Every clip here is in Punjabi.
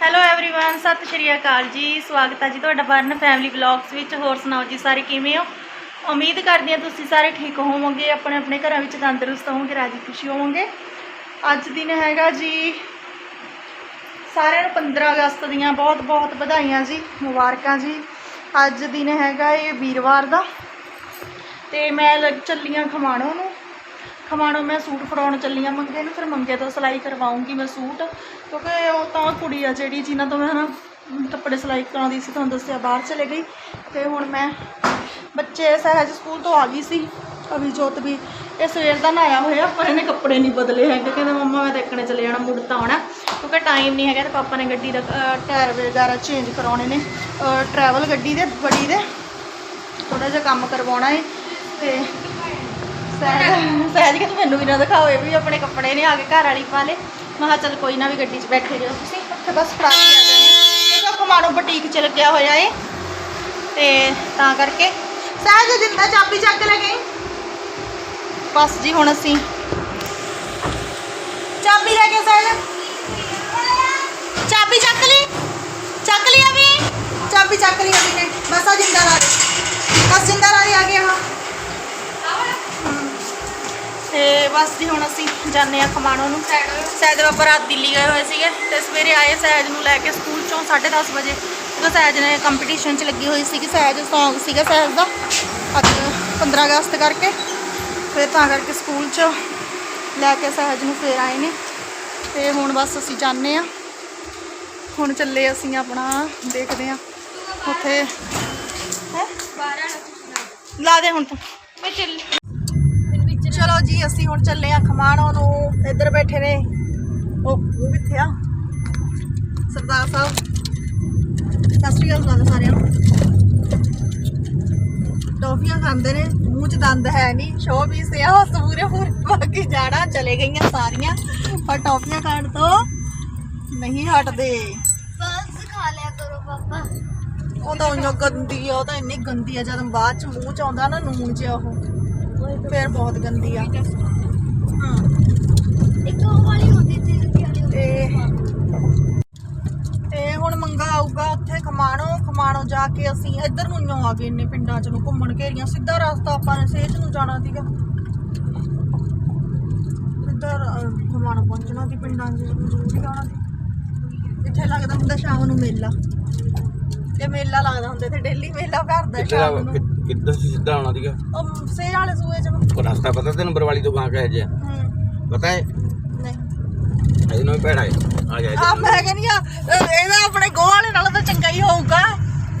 ਹੈਲੋ एवरीवन ਸਤਿ ਸ਼੍ਰੀ ਅਕਾਲ ਜੀ ਸਵਾਗਤ ਹੈ ਜੀ ਤੁਹਾਡਾ ਬਰਨ ਫੈਮਿਲੀ ਵਲੌਗਸ ਵਿੱਚ ਹੋਰ ਸੁਣਾਓ ਜੀ ਸਾਰੇ ਕਿਵੇਂ ਹੋ ਉਮੀਦ ਕਰਦੀ ਹਾਂ ਤੁਸੀਂ ਸਾਰੇ ਠੀਕ ਹੋਵੋਗੇ ਆਪਣੇ ਆਪਣੇ ਘਰਾਂ ਵਿੱਚ ਤੰਦਰੁਸਤ ਹੋਵੋਗੇ ਰਾਜੀ ਖੁਸ਼ੀ ਹੋਵੋਗੇ ਅੱਜ ਦਿਨ ਹੈਗਾ ਜੀ ਸਾਰਿਆਂ ਨੂੰ 15 ਅਗਸਤ ਦੀਆਂ ਬਹੁਤ ਬਹੁਤ ਵਧਾਈਆਂ ਜੀ ਮੁਬਾਰਕਾਂ ਜੀ ਅੱਜ ਦਿਨ ਹੈਗਾ ਇਹ ਵੀਰਵਾਰ ਦਾ ਤੇ ਮੈਂ ਲੱਗ ਚੱਲੀਆਂ ਖਮਾਣੋ ਨੂੰ ਖਮਾਣੋ ਮੈਂ ਸੂਟ ਫੜਾਉਣ ਚੱਲੀ ਆ, ਮੰਗੇ ਨੂੰ, ਫਿਰ ਮੰਗੇ ਤੋਂ ਸਿਲਾਈ ਕਰਵਾਉਂਗੀ ਮੈਂ ਸੂਟ। ਕਿਉਂਕਿ ਉਹ ਤਾਂ ਕੁੜੀ ਆ ਜਿਹੜੀ ਜਿਨ੍ਹਾਂ ਤੋਂ ਮੈਂ ਨਾ ਕੱਪੜੇ ਸਿਲਾਈ ਕਰਾਉਂਦੀ ਸੀ, ਤੁਹਾਨੂੰ ਦੱਸਿਆ, ਬਾਹਰ ਚਲੇ ਗਈ। ਤੇ ਹੁਣ ਮੈਂ ਬੱਚੇ ਸਹਿਜ ਸਕੂਲ ਤੋਂ ਆ ਗਈ ਸੀ, ਅਭਿਜੋਤ ਵੀ। ਇਹ ਸਵੇਰ ਦਾ ਨਹਾਇਆ ਹੋਇਆ, ਪਰ ਇਹਨੇ ਕੱਪੜੇ ਨਹੀਂ ਬਦਲੇ ਹੈਗੇ। ਕਹਿੰਦੇ, ਮੰਮਾ, ਮੈਂ ਦੇਖਣੇ ਚਲੇ ਜਾਣਾ, ਮੁੜ ਤਾਂ ਆਉਣਾ। ਕਿਉਂਕਿ ਟਾਈਮ ਨਹੀਂ ਹੈਗਾ ਤੇ ਪਾਪਾ ਨੇ ਗੱਡੀ ਦਾ ਟਾਇਰ ਵਗੈਰਾ ਚੇਂਜ ਕਰਾਉਣੇ ਨੇ। ਟਰੈਵਲ ਗੱਡੀ ਦੇ, ਬੜੀ ਦੇ। ਥੋੜਾ ਜਿਹਾ ਕੰਮ ਕਰਵਾਉਣਾ ਹੈ ਤੇ ਸਹਿਜ ਸਹਿਜ ਕਿ ਮੈਨੂੰ ਵੀ ਨਾ ਦਿਖਾਓ, ਇਹ ਵੀ ਆਪਣੇ ਕੱਪੜੇ ਨੇ, ਆ ਕੇ ਘਰ ਵਾਲੀ ਪਾ ਲੇ। ਮੈਂ ਚੱਲ ਕੋਈ ਨਾ ਵੀ ਗੱਡੀ 'ਚ ਬੈਠੇ ਰਹੋ ਤੁਸੀਂ, ਉੱਥੇ ਬਸ ਫੜਾ ਆ ਜਾਣੇ। ਇਹ ਕਮਾਣੋ ਬੁਟੀਕ 'ਚ ਲੱਗਿਆ ਹੋਇਆ ਏ। ਤੇ ਤਾਂ ਕਰਕੇ। ਸਹਿਜ, ਜਿੰਦਾ ਚਾਬੀ ਚੱਕ ਲੈ ਗਈ ਬਸ ਜੀ, ਹੁਣ ਅਸੀਂ ਚਾਬੀ ਲੈ ਕੇ ਸਹਿਜ। ਚਾਬੀ ਚੱਕ ਲਈ। ਚੱਕ ਲਈ ਅਭੀ ਚਾਬੀ ਚੱਕ ਲਈ ਅਭੀ ਨੇ। ਬਸ ਆ ਜਿੰਦਾ ਲਾ ਬਸ ਜਿੰਦਾ ਲਾ ਆ ਗਿਆ ਹਾਂ ਤੇ ਬਸ ਜੀ ਹੁਣ ਅਸੀਂ ਜਾਂਦੇ ਆ ਖਮਾਣੋ ਨੂੰ। ਸਹਿਜ ਬਾਬਾ ਰਾਤ ਦਿੱਲੀ ਗਏ ਹੋਏ ਸੀਗੇ ਤੇ ਸਵੇਰੇ ਆਏ ਸਹਿਜ ਨੂੰ ਲੈ ਕੇ ਸਕੂਲ ਚੋਂ 10:30 ਵਜੇ। ਜਦੋਂ ਸਹਿਜ ਨੇ ਕੰਪੀਟੀਸ਼ਨ 'ਚ ਲੱਗੀ ਹੋਈ ਸੀਗੀ ਸਹਿਜ ਸੌਂਗ ਸੀਗਾ ਸਹਿਜ ਦਾ। ਅੱਜ 15 ਅਗਸਤ ਕਰਕੇ ਫਿਰ ਤਾਂ ਕਰਕੇ ਸਕੂਲ 'ਚ ਲੈ ਕੇ ਸਹਿਜ ਨੂੰ ਫੇਰ ਆਏ ਨੇ। ਤੇ ਹੁਣ ਬਸ ਅਸੀਂ ਜਾਂਦੇ ਆ ਹੁਣ ਚੱਲੇ ਅਸੀਂ ਆਪਣਾ, ਦੇਖਦੇ ਆ ਉੱਥੇ ਹੈ? ਲਾ ਦੇ ਹੁਣ ਤੂੰ। ਮੈਂ ਚੱਲ। ਜੀ ਅਸੀਂ ਹੁਣ ਚੱਲੇ ਆ ਖਮਾਣੋ ਨੂੰ ਇੱਧਰ ਬੈਠੇ ਨੇ। ਉਹ ਉਹ ਕਿੱਥੇ ਆ। ਸਰਦਾਰ ਸਾਹਿਬ। ਸਤਿ ਸ਼੍ਰੀ ਅਕਾਲ ਸਾਰਿਆਂ ਨੂੰ। ਟੌਫੀਆਂ ਖਾਂਦੇ ਨੇ ਮੂੰਹ 'ਚ ਦੰਦ ਹੈ ਨਹੀਂ ਸ਼ੋਅ ਵੀ ਸੇ ਆ ਹੱਸ ਪੂਰੇ ਪੂਰੇ ਬਾਕੀ ਜਾੜਾ ਚਲੇ ਗਈਆਂ ਸਾਰੀਆਂ। ਪਰ ਟੌਫੀਆਂ ਖਾਣ ਤੋਂ ਨਹੀਂ ਹਟਦੇ। ਬਸ ਖਾ ਲਿਆ ਕਰੋ ਪਾਪਾ। ਉਹ ਤਾਂ ਇੰਨੀ ਗੰਦੀ ਆ ਉਹ ਤਾਂ ਇੰਨੀ ਗੰਦੀ ਆ ਜਦੋਂ ਬਾਅਦ ਚ ਮੂੰਹ ਚ ਆਉਂਦਾ ਨਾ ਨੂਨ ਜਿਹਾ ਉਹ। ਫਿਰ ਬਹੁਤ ਗੰਦੀ ਆ। ਹਾਂ ਇੱਕ ਉਹ ਵਾਲੀ ਹੁੰਦੀ ਸੀ ਤੇ ਤੇ ਹੁਣ ਮੰਗਾ ਆਊਗਾ ਉੱਥੇ ਖਮਾਣੋ ਖਮਾਣੋ ਜਾ ਕੇ ਅਸੀਂ ਇੱਧਰ ਨੂੰ ਹੀ ਆ ਗਏ ਇੰਨੇ ਪਿੰਡਾਂ ਚ ਨੂੰ ਘੁੰਮਣ ਘੇਰੀਆਂ। ਸਿੱਧਾ ਰਸਤਾ ਆਪਾਂ ਨੇ ਸੇਚ ਨੂੰ ਜਾਣਾ ਸੀਗਾ। ਇੱਧਰ ਅਹ, ਖਮਾਣੋ ਪਹੁੰਚਣਾ ਸੀ ਪਿੰਡਾਂ ਚ ਜ਼ਰੂਰੀ ਜਾਣਾ ਸੀ। ਇੱਥੇ ਲੱਗਦਾ ਹੁੰਦਾ ਸ਼ਾਮ ਨੂੰ ਮੇਲਾ। ਤੇ ਮੇਲਾ ਲੱਗਦਾ ਹੁੰਦਾ ਤੇ ਡੇਲੀ ਮੇਲਾ ਭਰਦਾ ਸ਼ਾਮ ਨੂੰ। ਕਿੱਧਰ ਸੀ ਸਿੱਧਾ ਆਉਣਾ ਸੀਗਾ? ਉਹ ਸੇ ਵਾਲੇ ਸੂਏ ਚ। ਉਹ ਰਸਤਾ ਪਤਾ ਤੈਨੂੰ ਬਰਵਾਲੀ ਤੋਂ ਗਾਂ ਕਹੇ ਜਿਆ ਹੂੰ। ਪਤਾ ਹੈ? ਨਹੀਂ। ਇਹਦੇ ਨਾਲ ਭੈੜਾ ਹੈ। ਆ ਜਾ ਆ ਇੱਧਰ ਮੈਂ ਕਹਿੰਦੀ ਆ ਅਹ ਇਹਦਾ ਆਪਣੇ ਗੋਹ ਵਾਲੇ ਨਾਲ ਤਾਂ ਚੰਗਾ ਹੀ ਹੋਊਗਾ।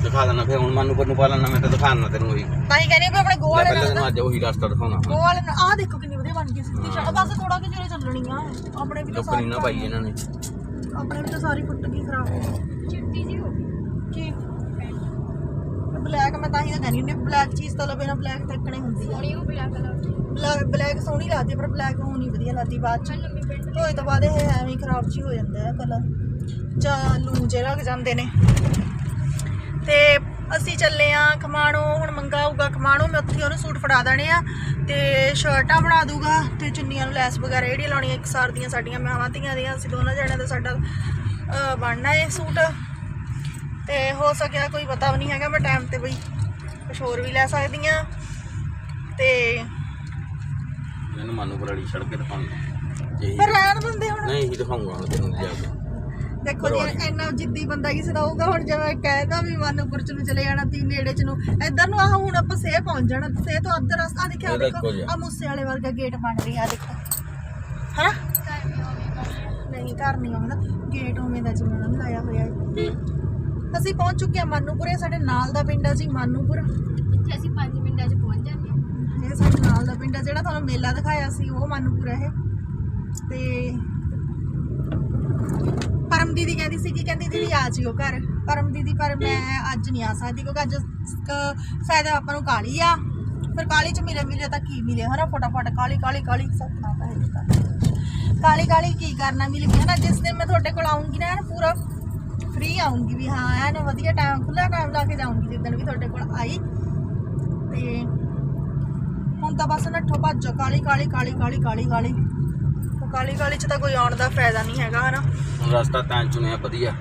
ਦਿਖਾ ਦੇਣਾ ਫਿਰ ਹੁਣ ਮਨੂੰ ਪਰ ਨੂੰ ਪਾ ਲੈਣਾ ਮੈਂ ਤਾਂ ਦਿਖਾ ਦੇਣਾ ਤੈਨੂੰ ਉਹੀ। ਤਾਂ ਹੀ ਕਹਿੰਦੀ ਆ ਵੀ ਆਪਣੇ ਗੋਹ ਲੈ ਵਾਲੇ ਪਹਿਲਾਂ ਨਾਲ ਤੈਨੂੰ ਅੱਜ ਉਹੀ ਰਸਤਾ ਦਿਖਾਉਣਾ ਗੋਹ ਵਾਲੇ ਨਾਲ ਆਹ ਦੇਖੋ ਕਿੰਨੀ ਵਧੀਆ ਬਣ ਗਈ ਸਿੱਧੀ ਸੜਕ ਬਸ ਥੋੜਾ ਕਿ ਜਿਹੜੇ ਚੱਲਣੀ ਆ। ਆਪਣੇ ਵੀ ਤਾਂ ਲੋਕਾਂ ਸਾਰੀ ਨਾ ਪਾਈ ਇਹਨਾਂ ਨੇ। ਆਪਣੇ ਵੀ ਤਾਂ ਸਾਰੀ ਫੁੱਟ ਗਈ ਖਰਾਬ। ਹੋ ਚਿੱਟੀ ਜੀ ਹੋ ਗਈ। ਬਲੈਕ ਮੈਂ ਤਾਂ ਹੀ ਤਾਂ ਕਹਿੰਦੀ ਹੁੰਦੀ ਬਲੈਕ ਚੀਜ਼ ਤਾਂ ਲਵੇ ਨਾ ਬਲੈਕ ਤੱਕਣੇ ਹੁੰਦੀ ਆ। ਸੋਹਣੀ ਉਹ ਬਲੈਕ ਕਲਰ ਬਲੈਕ ਬਲੈਕ ਸੋਹਣੀ ਲੱਗਦੀ ਆ, ਪਰ ਬਲੈਕ ਉਹ ਨਹੀਂ ਵਧੀਆ ਲੱਗਦੀ ਬਾਅਦ ਚ। ਲੰਮੀ ਧੋਏ ਤੋਂ ਬਾਅਦ ਇਹ ਐਵੇਂ ਹੀ ਖਰਾਬ ਜੀ ਹੋ ਜਾਂਦਾ ਹੈ ਕਲਰ ਜਾਂ ਲੂ ਜੇ ਲੱਗ ਜਾਂਦੇ ਨੇ। ਤੇ ਅਸੀਂ ਚੱਲੇ ਆ ਖਮਾਣੋ ਹੁਣ ਮੰਗਾ ਆਊਗਾ ਖਮਾਣੋ ਮੈਂ ਉੱਥੇ ਉਹਨੂੰ ਸੂਟ ਫੜਾ ਦੇਣੇ ਆ। ਤੇ ਸ਼ਰਟਾਂ ਬਣਾ ਦੂਗਾ ਤੇ ਚੁੰਨੀਆਂ ਨੂੰ ਲੈਸ ਵਗੈਰਾ ਜਿਹੜੀਆਂ ਲਾਉਣੀਆਂ ਇੱਕ ਸਾਰ ਦੀਆਂ ਸਾਡੀਆਂ ਮਾਵਾਂ ਧੀਆਂ ਦੀਆਂ ਅਸੀਂ ਦੋਨਾਂ ਜਣਿਆਂ ਦਾ ਸਾਡਾ ਅਹ, ਬਣਨਾ ਇਹ ਸੂਟ। ਤੇ ਹੋ ਸਕਿਆ ਕੋਈ ਪਤਾ ਵੀ ਨਹੀਂ ਹੈਗਾ ਮੈਂ ਟਾਈਮ ਤੇ ਬਈ ਕੁਝ ਹੋਰ ਵੀ ਲੈ ਸਕਦੀ ਆ ਤੇ ਮੈਨੂੰ ਮਨੂੰ ਬਰਵਾਲੀ ਛੜ ਕੇ ਦਿਖਾਉਣਾ। ਇਹੀ ਫਿਰ ਰਹਿਣ ਦਿੰਦੇ ਹੁਣ। ਨਹੀਂ ਦਿਖਾਉਂਗਾ ਹੁਣ ਤੈਨੂੰ ਜਾ ਕੇ। ਦੇਖੋ ਜੀ ਇੰਨਾ ਜਿੱਦੀ ਬੰਦਾ ਕਿਸੇ ਦਾ ਹੋਊਗਾ ਹੁਣ ਜਿਵੇਂ ਕਹਿਦਾ ਵੀ ਮਾਨੂਪੁਰ ਚ ਨੂੰ ਚਲੇ ਜਾਣਾ ਤੀ ਨੇੜੇ ਚ ਨੂੰ ਇੱਧਰ ਨੂੰ ਆਹ ਹੁਣ ਆਪਾਂ ਸੇ ਪਹੁੰਚ ਜਾਣਾ ਸੇ ਤੋਂ ਅੱਧਰ ਰਸਤਾ ਦੇਖਿਆ ਦੇਖੋ। ਆ ਮੂਸੇ ਵਾਲੇ ਵਰਗਾ ਗੇਟ ਬਣ ਰਿਹਾ ਦੇਖੋ। ਹਨਾ? ਨਹੀਂ ਘਰ ਨਹੀਂ ਆਉਂਦਾ। ਗੇਟ ਉਵੇਂ ਦਾ ਜਿਵੇਂ ਉਹਨਾਂ ਲਾਇਆ ਹੋਇਆ ਹੈ। ਅਸੀਂ ਪਹੁੰਚ ਚੁੱਕੇ ਹਾਂ ਮਾਨੂਪੁਰ ਸਾਡੇ ਨਾਲ ਦਾ ਪਿੰਡ ਹੈ ਜੀ ਮਾਨੂਪੁਰ। ਇੱਥੇ ਅਸੀਂ 5 ਮਿੰਟਾਂ 'ਚ ਪਹੁੰਚ ਜਾਂਦੇ ਹਾਂ। ਇਹ ਸਾਡੇ ਨਾਲ ਦਾ ਪਿੰਡ ਹੈ ਜਿਹੜਾ ਤੁਹਾਨੂੰ ਮੇਲਾ ਦਿਖਾਇਆ ਸੀ ਉਹ ਮਾਨੂਪੁਰ ਹੈ ਤੇ ਪਰਮ ਦੀਦੀ ਕਹਿੰਦੀ ਸੀ ਕਿ ਕਹਿੰਦੀ ਦੀਦੀ ਆ ਜਿਓ ਘਰ। ਪਰਮ ਦੀਦੀ ਪਰ ਮੈਂ ਅੱਜ ਨਹੀਂ ਆ ਸਕਦੀ ਕਿਉਂਕਿ ਅੱਜ ਸ਼ਾਇਦ ਆਪਾਂ ਨੂੰ ਕਾਲੀ ਆ। ਫਿਰ ਕਾਲੀ ਚ ਮਿਲੇ ਮਿਲੇ ਤਾਂ ਕੀ ਮਿਲੇ ਹਨਾ ਫਟਾਫਟ ਕਾਲੀ ਕਾਲੀ ਕਾਲੀ ਸਪਨਾ ਤਾਂ ਕਾਲੀ ਕਾਲੀ ਕੀ ਕਰਨਾ ਮਿਲ ਗਿਆ ਨਾ ਜਿਸ ਦਿਨ ਮੈਂ ਤੁਹਾਡੇ ਕੋਲ ਆਉਂਗੀ ਨਾ ਪੂਰਾ ਫ੍ਰੀ ਆਉਂਗੀ ਵੀ ਹਾਂ ਐਨ ਵਧੀਆ ਟਾਈਮ ਖੁੱਲਾ ਟਾਈਮ ਲਾ ਕੇ ਜਾਊਂਗੀ ਜਿੱਦਣ ਵੀ ਤੁਹਾਡੇ ਕੋਲ ਆਈ। ਤੇ ਹੁਣ ਤਾਂ ਬਸ ਨੱਠੋ ਭੱਜੋ ਕਾਲੀ ਕਾਲੀ ਕਾਲੀ ਕਾਲੀ ਕਾਲੀ ਕਾਲੀ ਕਾਲੀ ਕਾਲੀ ਚ ਤਾਂ ਕੋਈ ਆਉਣ ਦਾ ਫਾਇਦਾ ਨਹੀਂ ਹੈਗਾ ਹਨਾ? ਹੁਣ ਰਸਤਾ ਤਾਂ ਚੁਣਿਆ ਵਧੀਆ।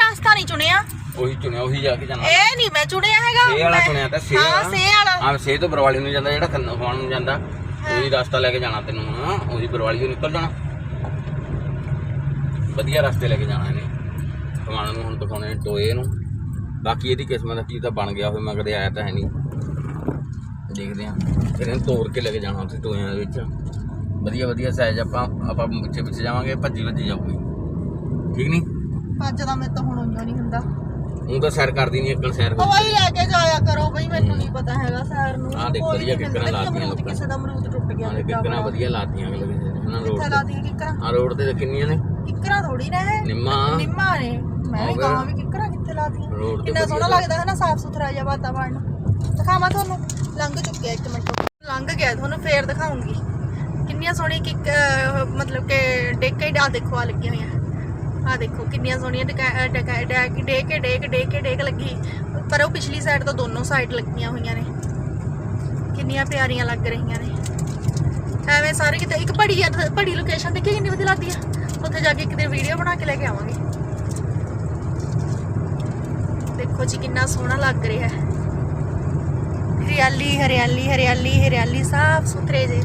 ਰਸਤਾ ਨਹੀਂ ਚੁਣਿਆ। ਉਹੀ ਚੁਣਿਆ ਉਹੀ ਜਾ ਕੇ ਜਾਣਾ। ਇਹ ਨਹੀਂ ਮੈਂ ਚੁਣਿਆ ਹੈਗਾ। ਸੇ ਵਾਲਾ ਮੈਂ- ਚੁਣਿਆ ਤਾਂ ਸੇ ਹਾਂ ਸੇ ਵਾਲਾ। ਹਾਂ ਸੇ ਤੋਂ ਬਰਵਾਲੀ ਨੂੰ ਜਾਂਦਾ ਜਿਹੜਾ ਕੰਨੋਂ ਖਾਣ ਨੂੰ ਜਾਂਦਾ। ਉਹੀ ਰਸਤਾ ਲੈ ਕੇ ਜਾਣਾ ਤੈਨੂੰ ਹਾਂ ਉਹੀ ਬਰਵਾਲੀ ਤੋਂ ਨਿਕਲ ਜਾਣਾ। ਵਧੀਆ ਰਸਤੇ ਲੈ ਕੇ ਜਾਣਾ ਕਮਾਣ ਨੂੰ ਹੁਣ ਦਿਖਾਉਣੇ ਨੇ ਟੋਏ ਨੂੰ। ਬਾਕੀ ਇਹਦੀ ਕਿਸਮਤ ਦਾ ਕੀ ਤਾਂ ਬਣ ਗਿਆ ਹੋਵੇ ਮੈਂ ਕਦੇ ਆਇਆ ਤਾਂ ਹੈ ਨਹੀਂ। ਦੇਖਦੇ ਆ ਫਿਰ ਇਹਨੂੰ ਤੋੜ ਕੇ ਲੈ ਕੇ ਜਾਣਾ ਉੱਥੇ ਟੋਇਆਂ ਦੇ ਵਿੱਚ। ਵਧੀਆ ਵਧੀਆ ਸਾਈਜ਼ ਆਪਾਂ ਆਪਾਂ ਪਿੱਛੇ ਪਿੱਛੇ ਜਾਵਾਂਗੇ ਭੱਜੀ ਭੱਜੀ ਜਾਊਗੀ। ਠੀਕ ਨਹੀਂ? ਅੱਜ ਦਾ ਮੇਰੇ ਤਾਂ ਹੁਣ ਉਂਝ ਨਹੀਂ ਹੁੰਦਾ। ਉਹ ਤਾਂ ਸੈਰ ਕਰਦੀ ਨਹੀਂ ਅੱਕਲ ਸੈਰ ਹਵਾਈ ਲੈ ਕੇ ਜਾਇਆ ਕਰੋ ਬਈ ਮੈਨੂੰ ਨਹੀਂ ਪਤਾ ਹੈਗਾ ਸੈਰ ਨੂੰ। ਆਹ ਦੇਖ ਵਧੀਆ ਨੀ ਕਿੱਕਰਾਂ ਲਾਤੀਆਂ ਲੋਕਾਂ ਕਿਸੇ ਦਾ ਅਮਰੂਦ ਟੁੱਟ ਗਿਆ ਨਾਲੇ ਕਿੱਕਰਾਂ ਵਧੀਆ ਲਾਤੀਆਂ ਅਗਲੇ ਕਿਸੇ ਨੇ ਹਨਾ ਰੋਡ ਤੇ ਲਾਤੀਆਂ ਕਿੱਕਰਾਂ? ਆ ਰੋਡ ਤੇ ਤਾਂ ਕਿੰਨੀਆਂ ਨੇ? ਕਿੱਕਰਾਂ ਥੋੜੀ ਨਾ ਹੈ ਨਿੰਮਾ। ਨਿੰਮਾ ਨੇ। ਮੈਂ ਵੀ ਹੋ ਗਿਆ। ਕਹਾਂ ਵੀ ਕਿੱਕਰਾਂ ਕਿੱਥੇ ਲਾਤੀਆਂ? ਰੋਡ ਤੇ ਕਿੰਨਾ ਸੋਹਣਾ ਵਧੀਆ ਲੱਗਦਾ ਹੈ ਨਾ ਸਾਫ਼ ਸੁਥਰਾ ਜਿਹਾ ਵਾਤਾਵਰਨ। ਦਿਖਾਵਾਂ ਤੁਹਾਨੂੰ? ਲੰਘ ਚੁੱਕਿਆ ਇੱਕ ਮਿੰਟ ਲੰਘ ਗਿਆ ਤੁਹਾਨੂੰ ਫੇਰ ਦਿਖਾਉਂਗੀ। ਕਿੰਨੀਆਂ ਸੋਹਣੀਆਂ ਕਿੱਕ ਅਹ ਮਤਲਬ ਕਿ ਡੇਕੇ ਡਾ ਦੇਖੋ ਆ ਲੱਗੀਆਂ ਹੋਈਆਂ। ਆ ਦੇਖੋ ਕਿੰਨੀਆਂ ਸੋਹਣੀਆਂ ਡਕਾ ਡਕਾ ਡੇਕ ਡੇਕ ਡੇਕ ਡੇਕ ਡੇਕ ਲੱਗੀ। ਪਰ ਉਹ ਪਿਛਲੀ ਸਾਈਡ ਤੋਂ ਦੋਨੋਂ ਸਾਈਡ ਲੱਗੀਆਂ ਹੋਈਆਂ ਨੇ। ਕਿੰਨੀਆਂ ਪਿਆਰੀਆਂ ਲੱਗ ਰਹੀਆਂ ਨੇ। ਐਵੇਂ ਸਾਰੇ ਕਿਤੇ ਇੱਕ ਬੜੀ ਬੜੀ ਲੋਕੇਸ਼ਨ ਦੇਖੀ ਕਿੰਨੀ ਵਧੀਆ ਲੱਗਦੀ ਆ। ਉੱਥੇ ਜਾ ਕੇ ਇੱਕ ਦਿਨ ਵੀਡੀਓ ਬਣਾ ਕੇ ਲੈ ਕੇ ਆਵਾਂਗੇ। ਦੇਖੋ ਜੀ ਕਿੰਨਾ ਸੋਹਣਾ ਲੱਗ ਰਿਹਾ ਹੈ। ਹਰਿਆਲੀ ਹਰਿਆਲੀ ਹਰਿਆਲੀ ਹਰਿਆਲੀ ਸਾਫ਼ ਸੁਥਰੇ ਜੇ।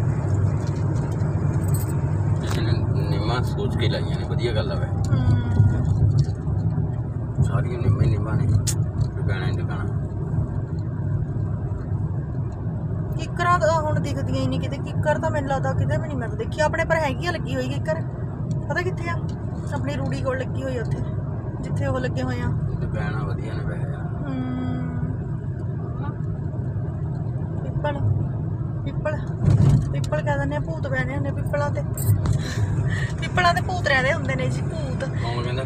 ਨਿੰਮਾ ਸੋਚ ਕੇ ਲਾਈਆਂ ਨੇ ਵਧੀਆ ਗੱਲ ਆ ਵੇ ਸਾਰੀਆਂ ਨਿੰਮਾ ਨਿੰਮਾ ਨੇ ਦੁਕਾਨਾਂ ਦੁਕਾਨਾਂ ਕਿੱਕਰਾਂ ਤਾਂ ਹੁਣ ਦਿਖਦੀਆਂ ਹੀ ਨਹੀਂ ਕਿਤੇ ਕਿੱਕਰ ਤਾਂ ਮੈਨੂੰ ਲੱਗਦਾ ਕਿਤੇ ਵੀ ਨਹੀਂ ਮੈਂ ਤਾਂ ਦੇਖੀ। ਆਪਣੇ ਪਰ ਹੈਗੀ ਆ ਲੱਗੀ ਹੋਈ ਕਿੱਕਰ। ਪਤਾ ਕਿੱਥੇ ਆ? ਆਪਣੀ ਰੂੜੀ ਕੋਲ ਲੱਗੀ ਹੋਈ ਉੱਥੇ ਜਿੱਥੇ ਉਹ ਲੱਗੇ ਹੋਏ ਆ। ਦੁਕਾਨਾਂ ਵਧੀਆ ਨੇ ਵੇ ਪਿੱਪਲ ਪਿੱਪਲ ਪਿੱਪਲ ਕਹਿ ਦਿੰਦੇ ਆ ਭੂਤ ਬਹਿਨੇ ਹੁੰਦੇ ਪਿੱਪਲਾਂ ਤੇ। ਪਿੱਪਲਾਂ ਤੇ ਭੂਤ ਰਹਿੰਦੇ ਹੁੰਦੇ ਨੇ ਜੀ ਭੂਤ। ਕੌਣ ਕਹਿੰਦਾ?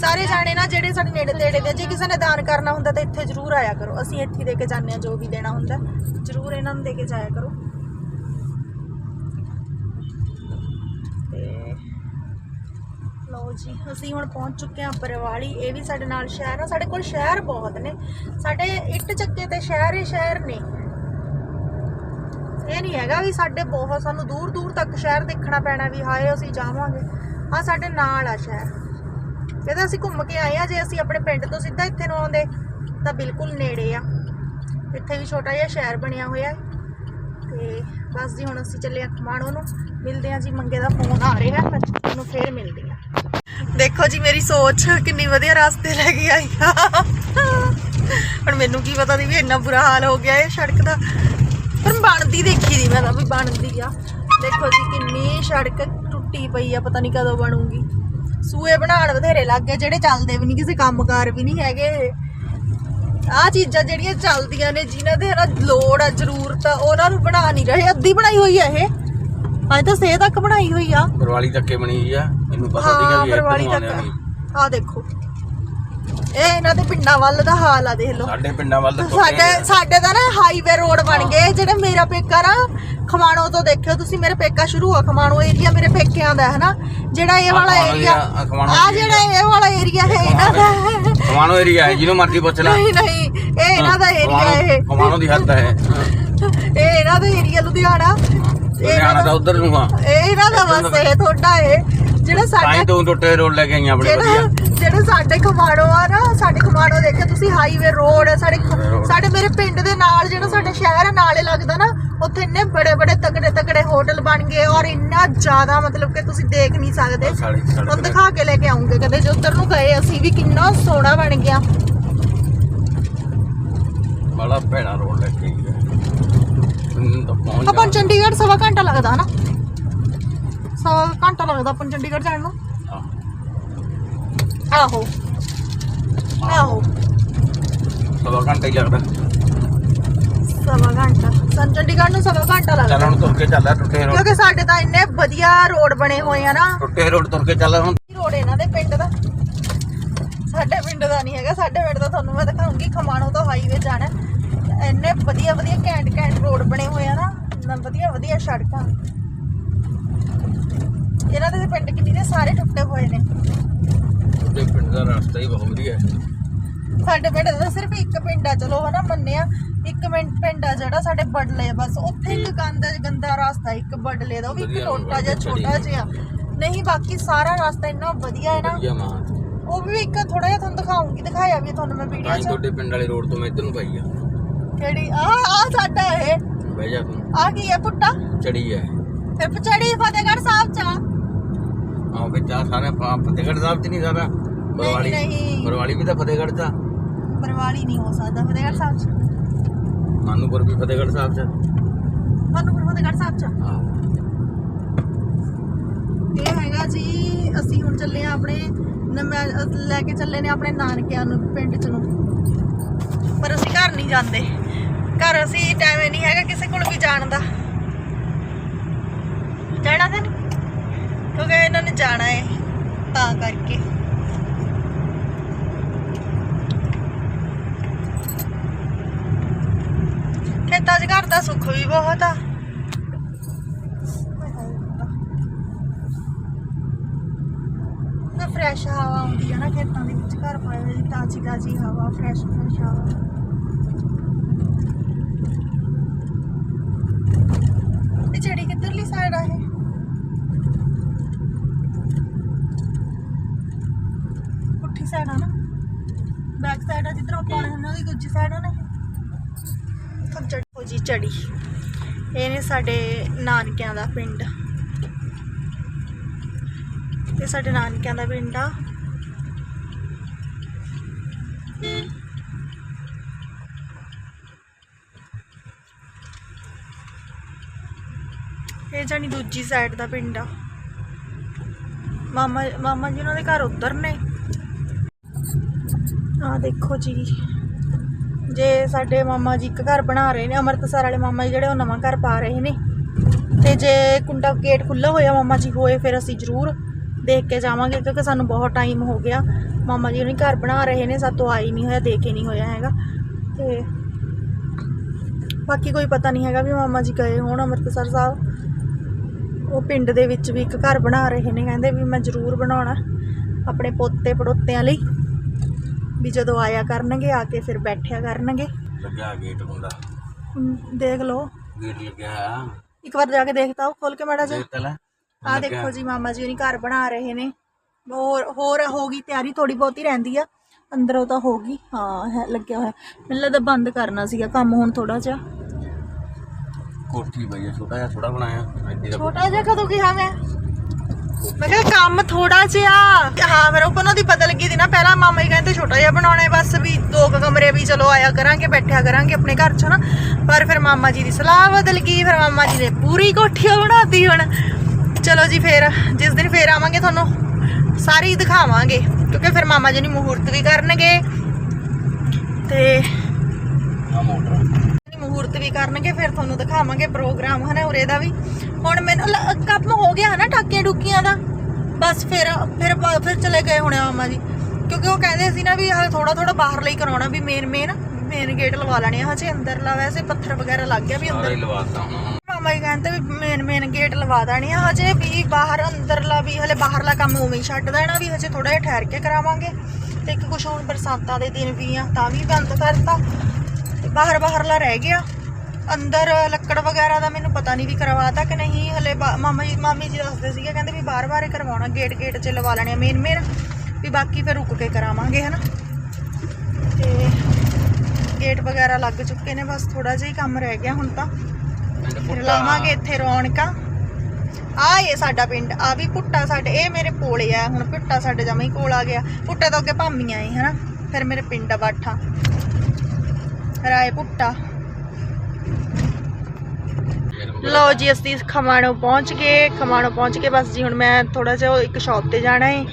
ਸਾਰੇ ਜਾਣੇ ਨਾ ਜਿਹੜੇ ਸਾਡੇ ਨੇੜੇ ਤੇੜੇ ਦੇ ਜੇ ਕਿਸੇ ਨੇ ਦਾਨ ਕਰਨਾ ਹੁੰਦਾ ਤਾਂ ਇੱਥੇ ਜ਼ਰੂਰ ਆਇਆ ਕਰੋ। ਅਸੀਂ ਇੱਥੇ ਹੀ ਦੇ ਕੇ ਜਾਂਦੇ ਆ ਜੋ ਵੀ ਦੇਣਾ ਹੁੰਦਾ। ਜ਼ਰੂਰ ਇਹਨਾਂ ਨੂੰ ਦੇ ਕੇ ਜਾਇਆ ਕਰੋ ਤੇ ਲਓ ਜੀ, ਅਸੀਂ ਹੁਣ ਪਹੁੰਚ ਚੁੱਕੇ ਹਾਂ ਬਰਵਾਲੀ, ਇਹ ਵੀ ਸਾਡੇ ਨਾਲ ਸ਼ਹਿਰ ਆ, ਸਾਡੇ ਕੋਲ ਸ਼ਹਿਰ ਬਹੁਤ ਨੇ। ਸਾਡੇ ਇੱਟ ਚੱਕੇ ਤੇ ਸ਼ਹਿਰ ਹੀ ਸ਼ਹਿਰ ਨੇ। ਇਹ ਨਹੀਂ ਹੈਗਾ ਵੀ ਸਾਡੇ ਬਹੁਤ, ਸਾਨੂੰ ਦੂਰ ਦੂਰ ਤੱਕ ਸ਼ਹਿਰ ਦੇਖਣਾ ਪੈਣਾ ਵੀ ਹਾਏ, ਅਸੀਂ ਜਾਵਾਂਗੇ। ਆ ਸਾਡੇ ਨਾਲ ਆ ਸ਼ਹਿਰ। ਕਹਿੰਦਾ ਅਸੀਂ ਘੁੰਮ ਕੇ ਆਏ ਆ, ਜੇ ਅਸੀਂ ਆਪਣੇ ਪਿੰਡ ਤੋਂ ਸਿੱਧਾ ਇੱਥੇ ਨੂੰ ਆਉਂਦੇ, ਤਾਂ ਬਿਲਕੁਲ ਨੇੜੇ ਆ। ਇੱਥੇ ਵੀ ਛੋਟਾ ਜਿਹਾ ਸ਼ਹਿਰ ਬਣਿਆ ਹੋਇਆ ਹੈ। ਤੇ ਬਸ ਜੀ, ਹੁਣ ਅਸੀਂ ਚੱਲੇ ਆ ਖਮਾਣੋ ਨੂੰ। ਮਿਲਦੇ ਆ ਜੀ, ਮੰਗੇ ਦਾ ਫੋਨ ਆ ਰਿਹਾ ਮੈਂ ਤੁਹਾਨੂੰ ਫੇਰ ਮਿਲਦੀ ਆ ਦੇਖੋ ਜੀ, ਮੇਰੀ ਸੋਚ ਕਿੰਨੀ ਵਧੀਆ ਰਸਤੇ ਲੈ ਕੇ ਆਈ ਆ। ਹੁਣ ਮੈਨੂੰ ਕੀ ਪਤਾ ਸੀ ਵੀ ਇੰਨਾ ਬੁਰਾ ਹਾਲ ਹੋ ਗਿਆ ਇਹ ਸੜਕ ਦਾ। ਪਰ ਬਣਦੀ ਦੇਖੀ ਦੀ ਮੈਂ ਤਾਂ ਵੀ ਬਣਦੀ ਆ। ਦੇਖੋ ਜੀ, ਕਿੰਨੀ ਸੜਕ ਟੁੱਟੀ ਪਈ ਆ, ਪਤਾ ਨਹੀਂ ਕਦੋਂ ਬਣੂਗੀ। ਸੂਏ ਬਣਾਉਣ ਬਥੇਰੇ ਲੱਗ ਗਏ, ਜਿਹੜੇ ਚੱਲਦੇ ਵੀ ਨਹੀਂ, ਕਿਸੇ ਕੰਮਕਾਰ ਵੀ ਨਹੀਂ ਹੈਗੇ। ਆ ਚੀਜ਼ਾਂ ਜਿਹੜੀਆਂ ਚੱਲਦੀਆਂ ਨੇ, ਜਿਨ੍ਹਾਂ ਦੇ ਹਨਾ ਲੋੜ ਆ, ਜ਼ਰੂਰਤ ਆ, ਉਹਨਾਂ ਨੂੰ ਬਣਾ ਨਹੀਂ ਰਹੇ, ਅੱਧੀ ਬਣਾਈ ਹੋਈ ਆ ਇਹ। ਅੱਜ ਤਾਂ ਸੇ ਤੱਕ ਬਣਾਈ ਹੋਈ ਆ। ਬਰਵਾਲੀ ਤੱਕੇ ਬਣੀ ਹੋਈ ਆ ਮੈਨੂੰ ਪਤਾ ਸੀਗਾ ਹਾਂ ਵੀ ਇੱਥੇ ਬਰਵਾਲੀ ਆ ਆ ਦੇਖੋ। ਇਹ ਇਹਨਾਂ ਦੇ ਪਿੰਡਾਂ ਵੱਲ ਦਾ ਹਾਲ ਆ ਦੇਖ ਲਓ। ਸਾਡੇ ਪਿੰਡਾਂ ਵੱਲ ਤਾਂ ਸਾਡੇ ਸਾਡੇ ਤਾਂ ਨਾ ਹਾਈਵੇ ਰੋਡ ਬਣ ਗਏ। ਜਿਹੜੇ ਮੇਰਾ ਪੇਕਾ ਨਾ ਖਮਾਣੋ ਤੋਂ ਦੇਖਿਓ ਤੁਸੀਂ ਮੇਰੇ ਪੇਕਾ ਸ਼ੁਰੂ ਆ ਖਮਾਣੋ ਏਰੀਆ ਮੇਰੇ ਪੇਕਿਆਂ ਦਾ ਹੈ ਨਾ ਜਿਹੜਾ ਇਹ ਵਾਲਾ ਖਮਾਣੋ ਏਰੀਆ area, ਆਹ ਖਮਾਣੋ ਆ area। ਜਿਹੜਾ ਇਹ ਵਾਲਾ ਏਰੀਆ ਹੈ ਇਹਨਾਂ ਦਾ। ਕਮਾਨੋ ਏਰੀਆ ਹੈ ਜਿਹਨੂੰ ਮਰਜ਼ੀ ਪੁੱਛ ਲੈ। ਨਹੀਂ ਨਹੀਂ ਇਹ ਇਹਨਾਂ ਦਾ ਏਰੀਆ ਇਹ ਕਮਾਨੋ ਦੀ ਹੱਦ ਹੈ। ਇਹ ਇਹਨਾਂ ਦਾ ਏਰੀਆ ਲੁਧਿਆਣਾ। ਲੁਧਿਆਣਾ ਤਾਂ ਉਧਰ ਨੂੰ ਆ। ਇਹ ਇਹਨਾਂ ਦਾ ਬਸ ਇਹ ਤੁਹਾਡਾ ਇਹ। ਜਿਹੜਾ ਤਾਂ ਸਾਡਾ ਹੀ ਤੂੰ ਟੁੱਟੇ ਰੋਡ ਲੈ ਕੇ ਆਈਆਂ ਆਪਣੇ ਜਿਹੜਾ ਵਧੀਆ। ਜਿਹੜੇ ਸਾਡੇ ਖਮਾਣੋ ਆ ਨਾ ਸਾਡੇ ਖਮਾਣੋ ਦੇਖਿਓ ਤੁਸੀਂ ਹਾਈਵੇ ਰੋਡ ਸਾਡੇ ਖ- road। ਸਾਡੇ ਮੇਰੇ ਪਿੰਡ ਦੇ ਨਾਲ ਜਿਹੜਾ ਸਾਡਾ ਸ਼ਹਿਰ ਆ ਨਾਲੇ ਲੱਗਦਾ ਨਾ ਉੱਥੇ ਇੰਨੇ ਬੜੇ ਬੜੇ ਤਕੜੇ ਤਕੜੇ ਹੋਟਲ ਬਣ ਗਏ ਔਰ ਇੰਨਾ ਜ਼ਿਆਦਾ ਮਤਲਬ ਕਿ ਤੁਸੀਂ ਦੇਖ ਨਹੀਂ ਸਕਦੇ। ਸਾਡੀ ਹੁਣ ਸੜਕ ਦਿਖਾ ਕੇ ਲੈ ਕੇ ਆਉਂਗੇ ਕਦੇ ਜੇ ਉੱਧਰ ਨੂੰ ਗਏ ਅਸੀਂ ਵੀ ਕਿੰਨਾ ਸੋਹਣਾ ਬਣ ਗਿਆ। ਬੜਾ ਭੈੜਾ ਰੋਡ ਲੈ ਕੇ ਪਹੁੰਚ ਆਪਾਂ ਨੂੰ ਚੰਡੀਗੜ੍ਹ ਸਵਾ ਘੰਟਾ ਲੱਗਦਾ ਹਨਾ? ਸਵਾ ਘੰਟਾ ਲੱਗਦਾ ਆਪਾਂ ਨੂੰ ਚੰਡੀਗੜ੍ਹ ਜਾਣ ਨੂੰ। ਆਹੋ। ਆਹੋ। ਸਵਾ ਘੰਟਾ ਹੀ ਲੱਗਦਾ। ਸਵਾ ਘੰਟਾ। ਸਾਨੂੰ ਚੰਡੀਗੜ੍ਹ ਨੂੰ ਸਵਾ ਘੰਟਾ ਲੱਗਦਾ। ਚੱਲ ਹੁਣ ਤੁਰ ਕੇ ਚੱਲ ਟੁੱਟੇ ਰੋਡ। ਕਿਉਂਕਿ ਸਾਡੇ ਤਾਂ ਇੰਨੇ ਵਧੀਆ ਰੋਡ ਬਣੇ ਹੋਏ ਆ ਨਾ। ਟੁੱਟੇ ਰੋਡ ਤੁਰ ਕੇ ਚੱਲ ਹੁਣ। ਰੋਡ ਇਹਨਾਂ ਦੇ ਪਿੰਡ ਦਾ? ਸਾਡੇ ਪਿੰਡ ਦਾ ਨਹੀਂ ਹੈਗਾ। ਸਾਡੇ ਪਿੰਡ ਦਾ ਤੁਹਾਨੂੰ ਮੈਂ ਦਿਖਾਉਂਗੀ। ਖਮਾਣੋ ਤੋਂ ਹਾਈਵੇ ਜਾਣਾ। ਇੰਨੇ ਵਧੀਆ ਵਧੀਆ ਘੈਂਟ ਘੈਂਟ ਰੋਡ ਬਣੇ ਹੋਏ ਆ ਨਾ ਨਾ ਵਧੀਆ ਵਧੀਆ ਸੜਕਾਂ। ਇਹਨਾਂ ਦੇ ਪਿੰਡ ਕਿੰਨੀ ਦੇ ਸਾਰੇ ਟੁੱਟੇ ਹੋਏ ਨੇ। ਤੁਹਾਡੇ ਪਿੰਡ ਦਾ ਰਸਤਾ ਹੀ ਬਹੁਤ ਵਧੀਆ ਹੈ। ਸਾਡੇ ਪਿੰਡ ਦਾ ਸਿਰਫ ਇੱਕ ਪਿੰਡ ਆ ਚਲੋ ਹਨਾ ਮੰਨਿਆ ਇੱਕ ਮਿੰਟ ਪਿੰਡ ਆ ਜਿਹੜਾ ਸਾਡੇ ਬੜਲੇ ਆ ਬਸ ਉੱਥੇ ਇੱਕ ਗੰਦਾ ਗੰਦਾ ਰਸਤਾ ਇੱਕ ਬੜਲੇ ਦਾ ਉਹ ਵੀ ਇੱਕ ਟੋਟਾ ਜਿਹਾ ਛੋਟਾ ਜਿਹਾ। ਨਹੀਂ ਬਾਕੀ ਸਾਰਾ ਰਸਤਾ ਇੰਨਾ ਵਧੀਆ ਹੈ ਨਾ। ਵਧੀਆ ਮਾਂ ਉਹ ਵੀ ਇੱਕ ਥੋੜਾ ਜਿਹਾ ਤੁਹਾਨੂੰ ਦਿਖਾਉਂਗੀ ਦਿਖਾਇਆ ਵੀ ਤੁਹਾਨੂੰ ਮੈਂ ਵੀਡੀਓ 'ਚ। ਤੁਹਾਡੇ ਪਿੰਡ ਵਾਲੇ ਰੋਡ ਤੋਂ ਮੈਂ ਇੱਧਰ ਨੂੰ ਪਾਈ ਆ। ਕਿਹੜੀ? ਆ ਆ ਸਾਡਾ ਇਹ। ਬਹਿ ਜਾ ਤੂੰ। ਆ ਕੀ ਹੈ ਪੁੱਟਾ? ਚੜੀ ਹੈ। ਫਿਰ ਪਚੜੀ ਫਤਿਹਗੜ੍ਹ ਸਾਹਿਬ ਚ ਆ। ਆਹ ਵਿੱਚ ਆ ਸਾਰੇ ਫ- ਫਤਿਹਗੜ੍ਹ ਸਾਹਿਬ ਚ ਨਹੀਂ ਸਾਰਾ। ਬਰਵਾਲੀ ਨਹੀਂ। ਬਰਵਾਲੀ ਵੀ ਤਾਂ ਫਤਿਹਗੜ੍ਹ ਚ ਆ। ਬਰਵਾਲੀ ਨਹੀਂ ਹੋ ਸਕਦਾ ਫਤਿਹਗੜ੍ਹ ਸਾਹਿਬ ਚ। ਮਾਨੂਪੁਰ ਵੀ ਫਤਿਹਗੜ੍ਹ ਸਾਹਿਬ ਚ ਆ। ਮਨੂਪੁਰ ਫਤਿਹਗੜ੍ਹ ਸਾਹਿਬ ਚ ਇਹ ਹੈਗਾ ਜੀ ਅਸੀਂ ਹੁਣ ਚੱਲੇ ਆ ਆਪਣੇ ਲੈ ਕੇ ਚੱਲੇ ਨੇ ਆਪਣੇ ਨਾਨਕਿਆਂ ਨੂੰ ਪਿੰਡ ਚ ਨੂੰ। ਘਰ ਨਹੀਂ ਜਾਂਦੇ। ਘਰ ਅਸੀਂ ਟਾਈਮ ਨਹੀਂ ਹੈਗਾ ਕਿਸੇ ਕੋਲ ਵੀ ਜਾਣ ਦਾ। ਜਾਣਾ ਤਾਂ ਕਿਉਂਕਿ ਇਹਨਾਂ ਨੇ ਜਾਣਾ ਹੈ, ਤਾਂ ਕਰਕੇ। ਖੇਤਾਂ 'ਚ ਘਰ ਦਾ ਸੁੱਖ ਵੀ ਬਹੁਤ ਆ। ਫਰੈਸ਼ ਹਵਾ ਆਉਂਦੀ ਹੈ ਨਾ ਖੇਤਾਂ ਦੇ ਵਿੱਚ, ਘਰ ਪਾਏ ਹੋਏ ਤਾਜ਼ੀ ਤਾਜ਼ੀ ਹਵਾ ਫਰੈਸ਼ ਫਰੈਸ਼ ਹਵਾ ਇਹ ਜਿਹੜੀ ਕਿੱਧਰਲੀ ਸਾਈਡ ਆ ਇਹ ਪੁੱਠੀ ਸਾਈਡ ਆ ਨਾ ਬੈਕ ਸਾਈਡ ਆ ਜਿੱਧਰੋਂ ਆਪਾਂ ਆਉਣੇ ਹੁੰਦੇ ਉਹਦੀ ਦੂਜੀ ਸਾਈਡ ਆ ਨਾ ਇਹ ਥੱਕ ਜੀ ਚੜੀ ਇਹ ਨੇ ਸਾਡੇ ਨਾਨਕਿਆਂ ਦਾ ਪਿੰਡ। ਇਹ ਸਾਡੇ ਨਾਨਕਿਆਂ ਦਾ ਪਿੰਡ ਆ। ਇਹ ਜਾਨੀ ਦੂਜੀ ਸਾਈਡ ਦਾ ਪਿੰਡ ਆ। ਮਾਮਾ ਮਾਮਾ ਜੀ ਉਹਨਾਂ ਦੇ ਘਰ ਉਧਰ ਨੇ। ਆ ਦੇਖੋ ਜੀ। ਜੇ ਸਾਡੇ ਮਾਮਾ ਜੀ ਇੱਕ ਘਰ ਬਣਾ ਰਹੇ ਨੇ, ਅੰਮ੍ਰਿਤਸਰ ਵਾਲੇ ਮਾਮਾ ਜੀ ਜਿਹੜੇ ਉਹ ਨਵਾਂ ਘਰ ਪਾ ਰਹੇ ਨੇ। ਤੇ ਜੇ ਕੁੰਡਾ ਗੇਟ ਖੁੱਲਾ ਹੋਇਆ ਮਾਮਾ ਜੀ ਹੋਏ, ਫਿਰ ਅਸੀਂ ਜ਼ਰੂਰ ਦੇਖ ਕੇ ਜਾਵਾਂਗੇ, ਕਿਉਂਕਿ ਸਾਨੂੰ ਬਹੁਤ ਟਾਈਮ ਹੋ ਗਿਆ। ਮਾਮਾ ਜੀ ਉਹਨੇ ਘਰ ਬਣਾ ਰਹੇ ਨੇ ਸਾਤੋਂ ਆਈ ਨਹੀਂ ਹੋਇਆ ਦੇ ਕੇ ਨਹੀਂ ਹੋਇਆ ਹੈਗਾ। ਤੇ ਬਾਕੀ ਕੋਈ ਪਤਾ ਨਹੀਂ ਹੈਗਾ ਵੀ ਮਾਮਾ ਜੀ ਗਏ ਹੋਣ ਅੰਮ੍ਰਿਤਸਰ ਸਾਹਿਬ। ਉਹ ਪਿੰਡ ਦੇ ਵਿੱਚ ਵੀ ਇੱਕ ਘਰ ਬਣਾ ਰਹੇ ਨੇ, ਕਹਿੰਦੇ ਵੀ ਮੈਂ ਜ਼ਰੂਰ ਬਣਾਉਣਾ, ਆਪਣੇ ਪੋਤੇ ਪੜੋਤਿਆਂ ਲਈ। ਵੀ ਜਦੋਂ ਆਇਆ ਕਰਨਗੇ ਆ ਕੇ ਫਿਰ ਬੈਠਿਆ ਕਰਨਗੇ। ਲੱਗਿਆ ਗੇਟ ਹੁੰਦਾ ਹੁਣ ਦੇਖ ਲਓ। ਗੇਟ ਲੱਗਿਆ ਆ ਇੱਕ ਵਾਰ ਜਾ ਕੇ ਦੇਖਤਾ ਉਹ ਖੋਲ ਕੇ ਮਾੜਾ ਜਿਹਾ। ਦੇਖ ਤਾਂ ਲੈ ਆ ਦੇਖੋ ਜੀ ਮਾਮਾ ਜੀ ਉਹਨੀ ਘਰ ਬਣਾ ਰਹੇ ਨੇ। ਹੋਰ ਹੋਰ ਹੋ ਗਈ ਤਿਆਰੀ ਥੋੜੀ ਬਹੁਤੀ ਰਹਿੰਦੀ ਆ। ਅੰਦਰੋਂ ਤਾਂ ਹੋ ਗਈ। ਹਾਂ ਹੈ ਲੱਗਿਆ ਹੋਇਆ। ਮੈਨੂੰ ਲੱਗਦਾ ਬੰਦ ਕਰਨਾ ਸੀਗਾ ਕੰਮ ਹੁਣ ਥੋੜਾ ਜਿਹਾ। ਕੋਠੀ ਬਈ ਛੋਟਾ ਜਿਹਾ ਥੋੜਾ ਬਣਾਇਆ। ਐਡੀ ਦਾ ਛੋਟਾ ਜਿਹਾ ਕਦੋਂ ਕਿਹਾ ਮੈਂ? ਮੈਂ ਕਿਹਾ ਕੰਮ ਥੋੜਾ ਜਿਹਾ। ਹਾਂ ਫਿਰ ਉਹ ਉਹਨਾਂ ਦੀ ਪਤਾ ਲੱਗੀ ਸੀ ਨਾ, ਪਹਿਲਾਂ ਮਾਮਾ ਜੀ ਕਹਿੰਦੇ ਛੋਟਾ ਜਿਹਾ ਬਣਾਉਣਾ ਬਸ ਵੀ ਦੋ ਕਮਰੇ ਵੀ ਚਲੋ ਆਇਆ ਕਰਾਂਗੇ, ਬੈਠਿਆ ਕਰਾਂਗੇ ਆਪਣੇ ਘਰ 'ਚ ਨਾ। ਪਰ ਫਿਰ ਮਾਮਾ ਜੀ ਦੀ ਸਲਾਹ ਬਦਲ ਗਈ, ਫਿਰ ਮਾਮਾ ਜੀ ਨੇ ਪੂਰੀ ਕੋਠੀ ਬਣਾਤੀ ਹੁਣ। ਚਲੋ ਜੀ, ਫਿਰ ਜਿਸ ਦਿਨ ਫੇਰ ਆਵਾਂਗੇ ਤੁਹਾਨੂੰ ਸਾਰੀ ਦਿਖਾਵਾਂਗੇ, ਕਿਉਂਕਿ ਫਿਰ ਮਾਮਾ ਜੀ ਨੇ ਮਹੂਰਤ ਵੀ ਕਰਨਗੇ। ਤੇ ਆ ਮੋਟਰ। ਮਹੂਰਤ ਵੀ ਕਰਨਗੇ ਫਿਰ ਤੁਹਾਨੂੰ ਦਿਖਾਵਾਂਗੇ ਪ੍ਰੋਗਰਾਮ ਹਨਾ ਉਰੇ ਦਾ ਵੀ। ਹੁਣ ਮੈਨੂੰ ਲ- ਕੰਮ ਹੋ ਗਿਆ ਹਨਾ ਟਾਕੀਆਂ ਡੁਕੀਆਂ ਦਾ। ਬਸ ਫਿਰ ਫਿਰ ਫਿਰ ਚਲੇ ਗਏ ਹੋਣੇ ਮਾਮਾ ਜੀ। ਕਿਉਂਕਿ ਉਹ ਕਹਿੰਦੇ ਸੀ ਨਾ ਵੀ ਹਾਂ ਥੋੜਾ ਥੋੜਾ ਬਾਹਰ ਲਈ ਕਰਾਉਣਾ ਵੀ ਮੇਨ ਮੇਨ ਮੇਨ ਗੇਟ ਲਵਾ ਲੈਣੇ ਆ। ਹਜੇ ਅੰਦਰਲਾ ਵੈਸੇ ਪੱਥਰ ਵਗੈਰਾ ਲੱਗ ਗਿਆ ਵੀ ਸਾਰਾ ਅੰਦਰ। ਹੀ ਲਵਾਤਾ ਹੁਣ ਮਾਮਾ ਜੀ ਕਹਿੰਦੇ ਵੀ ਮੇਨ ਮੇਨ ਗੇਟ ਲਵਾ ਦੇਣੇ ਆ। ਹਜੇ ਵੀ ਬਾਹਰ ਅੰਦਰਲਾ ਵੀ ਹਲੇ ਬਾਹਰਲਾ ਕੰਮ ਉਵੇਂ ਹੀ ਛੱਡ ਦੇਣਾ ਵੀ ਹਜੇ ਥੋੜਾ ਜਿਹਾ ਠਹਿਰ ਕੇ ਕਰਾਵਾਂਗੇ। ਤੇ ਇੱਕ ਕੁਛ ਹੁਣ ਬਰਸਾਤਾਂ ਦੇ ਦਿਨ ਵੀ ਆ ਤਾਂ ਵੀ ਬੰਦ ਕਰਤਾ। ਬਾਹਰ ਬਾਹਰਲਾ ਰਹਿ ਗਿਆ। ਅੰਦਰ ਲੱਕੜ ਵਗੈਰਾ ਦਾ ਮੈਨੂੰ ਪਤਾ ਨਹੀਂ ਵੀ ਕਰਵਾਤਾ ਕਿ ਨਹੀਂ। ਹਲੇ ਮਾਮਾ ਜੀ ਮਾਮੀ ਜੀ ਦੱਸਦੇ ਸੀਗੇ ਕਹਿੰਦੇ ਵੀ ਬਾਰ-ਬਾਰ ਹੀ ਕਰਵਾਉਣਾ ਗੇਟ ਗੇਟ 'ਚ ਲਵਾ ਲੈਣੇ ਮੇਨ ਮੇਨ ਵੀ ਬਾਕੀ ਫਿਰ ਰੁਕ ਕੇ ਕਰਾਵਾਂਗੇ ਹਨਾ? ਤੇ ਗੇਟ ਵਗੈਰਾ ਲੱਗ ਚੁੱਕੇ ਨੇ ਬਸ ਥੋੜਾ ਜਿਹਾ ਹੀ ਕੰਮ ਰਹਿ ਗਿਆ ਹੁਣ ਤਾਂ। ਫਿਰ ਲਾਵਾਂਗੇ ਇੱਥੇ ਰੌਣਕਾਂ। ਆ ਇਹ ਸਾਡਾ ਪਿੰਡ ਆ ਵੀ ਪੁੱਟਾ ਸਾਡੇ ਇਹ ਮੇਰੇ ਕੋਲੇ ਆ। ਹੁਣ ਪੁੱਟਾ ਸਾਡੇ ਜਮਾ ਹੀ ਕੋਲ ਆ ਗਿਆ। ਪੁੱਟੇ ਤੋਂ ਅੱਗੇ ਭਾਮੀਆਂ ਏ ਹਨਾ? ਫਿਰ ਮੇਰੇ ਪਿੰਡ ਆ। ਬਾਠਾ ਰਾਏ ਭੁੱਟਾ ਲਓ ਜੀ, ਅਸੀਂ ਖਮਾਣੋ ਪਹੁੰਚ ਗਏ। ਖਮਾਣੋ ਪਹੁੰਚ ਕੇ ਬਸ ਜੀ, ਹੁਣ ਮੈਂ ਥੋੜਾ ਜਿਹਾ ਇੱਕ ਸ਼ਾਪ ਤੇ ਜਾਣਾ ਹੈ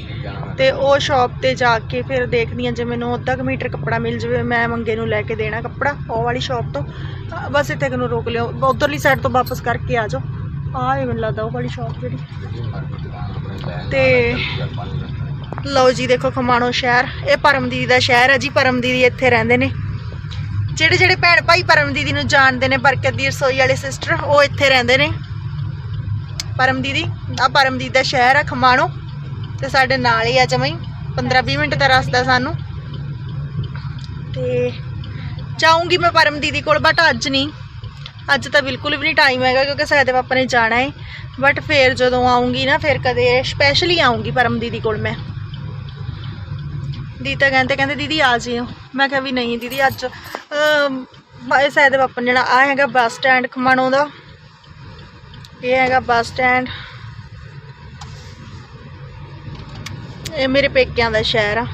ਤੇ ਉਹ ਸ਼ਾਪ ਤੇ ਜਾ ਕੇ ਫਿਰ ਦੇਖਦੀ ਹਾਂ ਜੇ ਮੈਨੂੰ ਅੱਧਾ ਕੁ ਮੀਟਰ ਕੱਪੜਾ ਮਿਲ ਜਾਵੇ, ਮੈਂ ਮੰਗੇ ਨੂੰ ਲੈ ਕੇ ਦੇਣਾ ਕੱਪੜਾ, ਉਹ ਵਾਲੀ ਸ਼ਾਪ ਤੋਂ। ਬਸ ਇੱਥੇ ਨੂੰ ਰੋਕ ਲਿਓ। ਉਧਰਲੀ ਸਾਈਡ ਤੋਂ ਵਾਪਸ ਕਰਕੇ ਆ ਜਾਓ। ਆਹ ਇਹ ਮੈਨੂੰ ਲੱਗਦਾ ਉਹ ਵਾਲੀ ਸ਼ਾਪ ਜਿਹੜੀ। ਤੇ ਲਓ ਜੀ, ਦੇਖੋ ਖਮਾਣੋ ਸ਼ਹਿਰ। ਇਹ ਪਰਮ ਦੀਦੀ ਦਾ ਸ਼ਹਿਰ ਹੈ ਜੀ ਪਰਮ ਦੀਦੀ ਇੱਥੇ ਰਹਿੰਦੇ ਨੇ। ਜਿਹੜੇ ਜਿਹੜੇ ਭੈਣ ਭਾਈ ਪਰਮ ਦੀਦੀ ਨੂੰ ਜਾਣਦੇ ਨੇ, ਬਰਕਤ ਦੀ ਰਸੋਈ ਵਾਲੇ ਸਿਸਟਰ ਉਹ ਇੱਥੇ ਰਹਿੰਦੇ ਨੇ। ਪਰਮ ਦੀਦੀ, ਆ ਪਰਮ ਦੀਦੀ ਦਾ ਸ਼ਹਿਰ ਆ, ਖਮਾਣੋ। ਤੇ ਸਾਡੇ ਨਾਲ ਹੀ ਆ ਜਮਾਂ ਹੀ 15-20 ਮਿੰਟ ਦਾ ਰਸਤਾ ਸਾਨੂੰ। ਤੇ ਜਾਊਂਗੀ ਮੈਂ ਪਰਮ ਦੀਦੀ ਕੋਲ ਬਟ ਅੱਜ ਨਹੀਂ। ਅੱਜ ਤਾਂ ਬਿਲਕੁਲ ਵੀ ਨਹੀਂ ਟਾਈਮ ਹੈਗਾ, ਕਿਉਂਕਿ ਸਾਡੇ ਪਾਪਾ ਨੇ ਜਾਣਾ ਹੈ ਬਟ ਫੇਰ ਜਦੋਂ ਆਉਂਗੀ ਨਾ, ਫਿਰ ਕਦੇ ਸਪੈਸ਼ਲੀ ਆਉਂਗੀ ਪਰਮ ਦੀਦੀ ਕੋਲ ਮੈਂ। ਦੀ ਤਾਂ ਕਹਿੰਦੇ ਕਹਿੰਦੇ ਦੀਦੀ ਆ ਜਿਓ। ਮੈਂ ਕਿਹਾ ਵੀ ਨਹੀਂ ਦੀਦੀ ਅੱਜ ਅਮ, ਬਾਏ ਸਾਇਦ ਵਾਪਨ ਜਿਹੜਾ ਆ ਹੈਗਾ ਬੱਸ ਸਟੈਂਡ ਖਮਾਣੋ ਦਾ। ਇਹ ਹੈਗਾ ਬੱਸ ਸਟੈਂਡ। ਇਹ ਮੇਰੇ ਪੇਕਿਆਂ ਦਾ ਸ਼ਹਿਰ ਆ।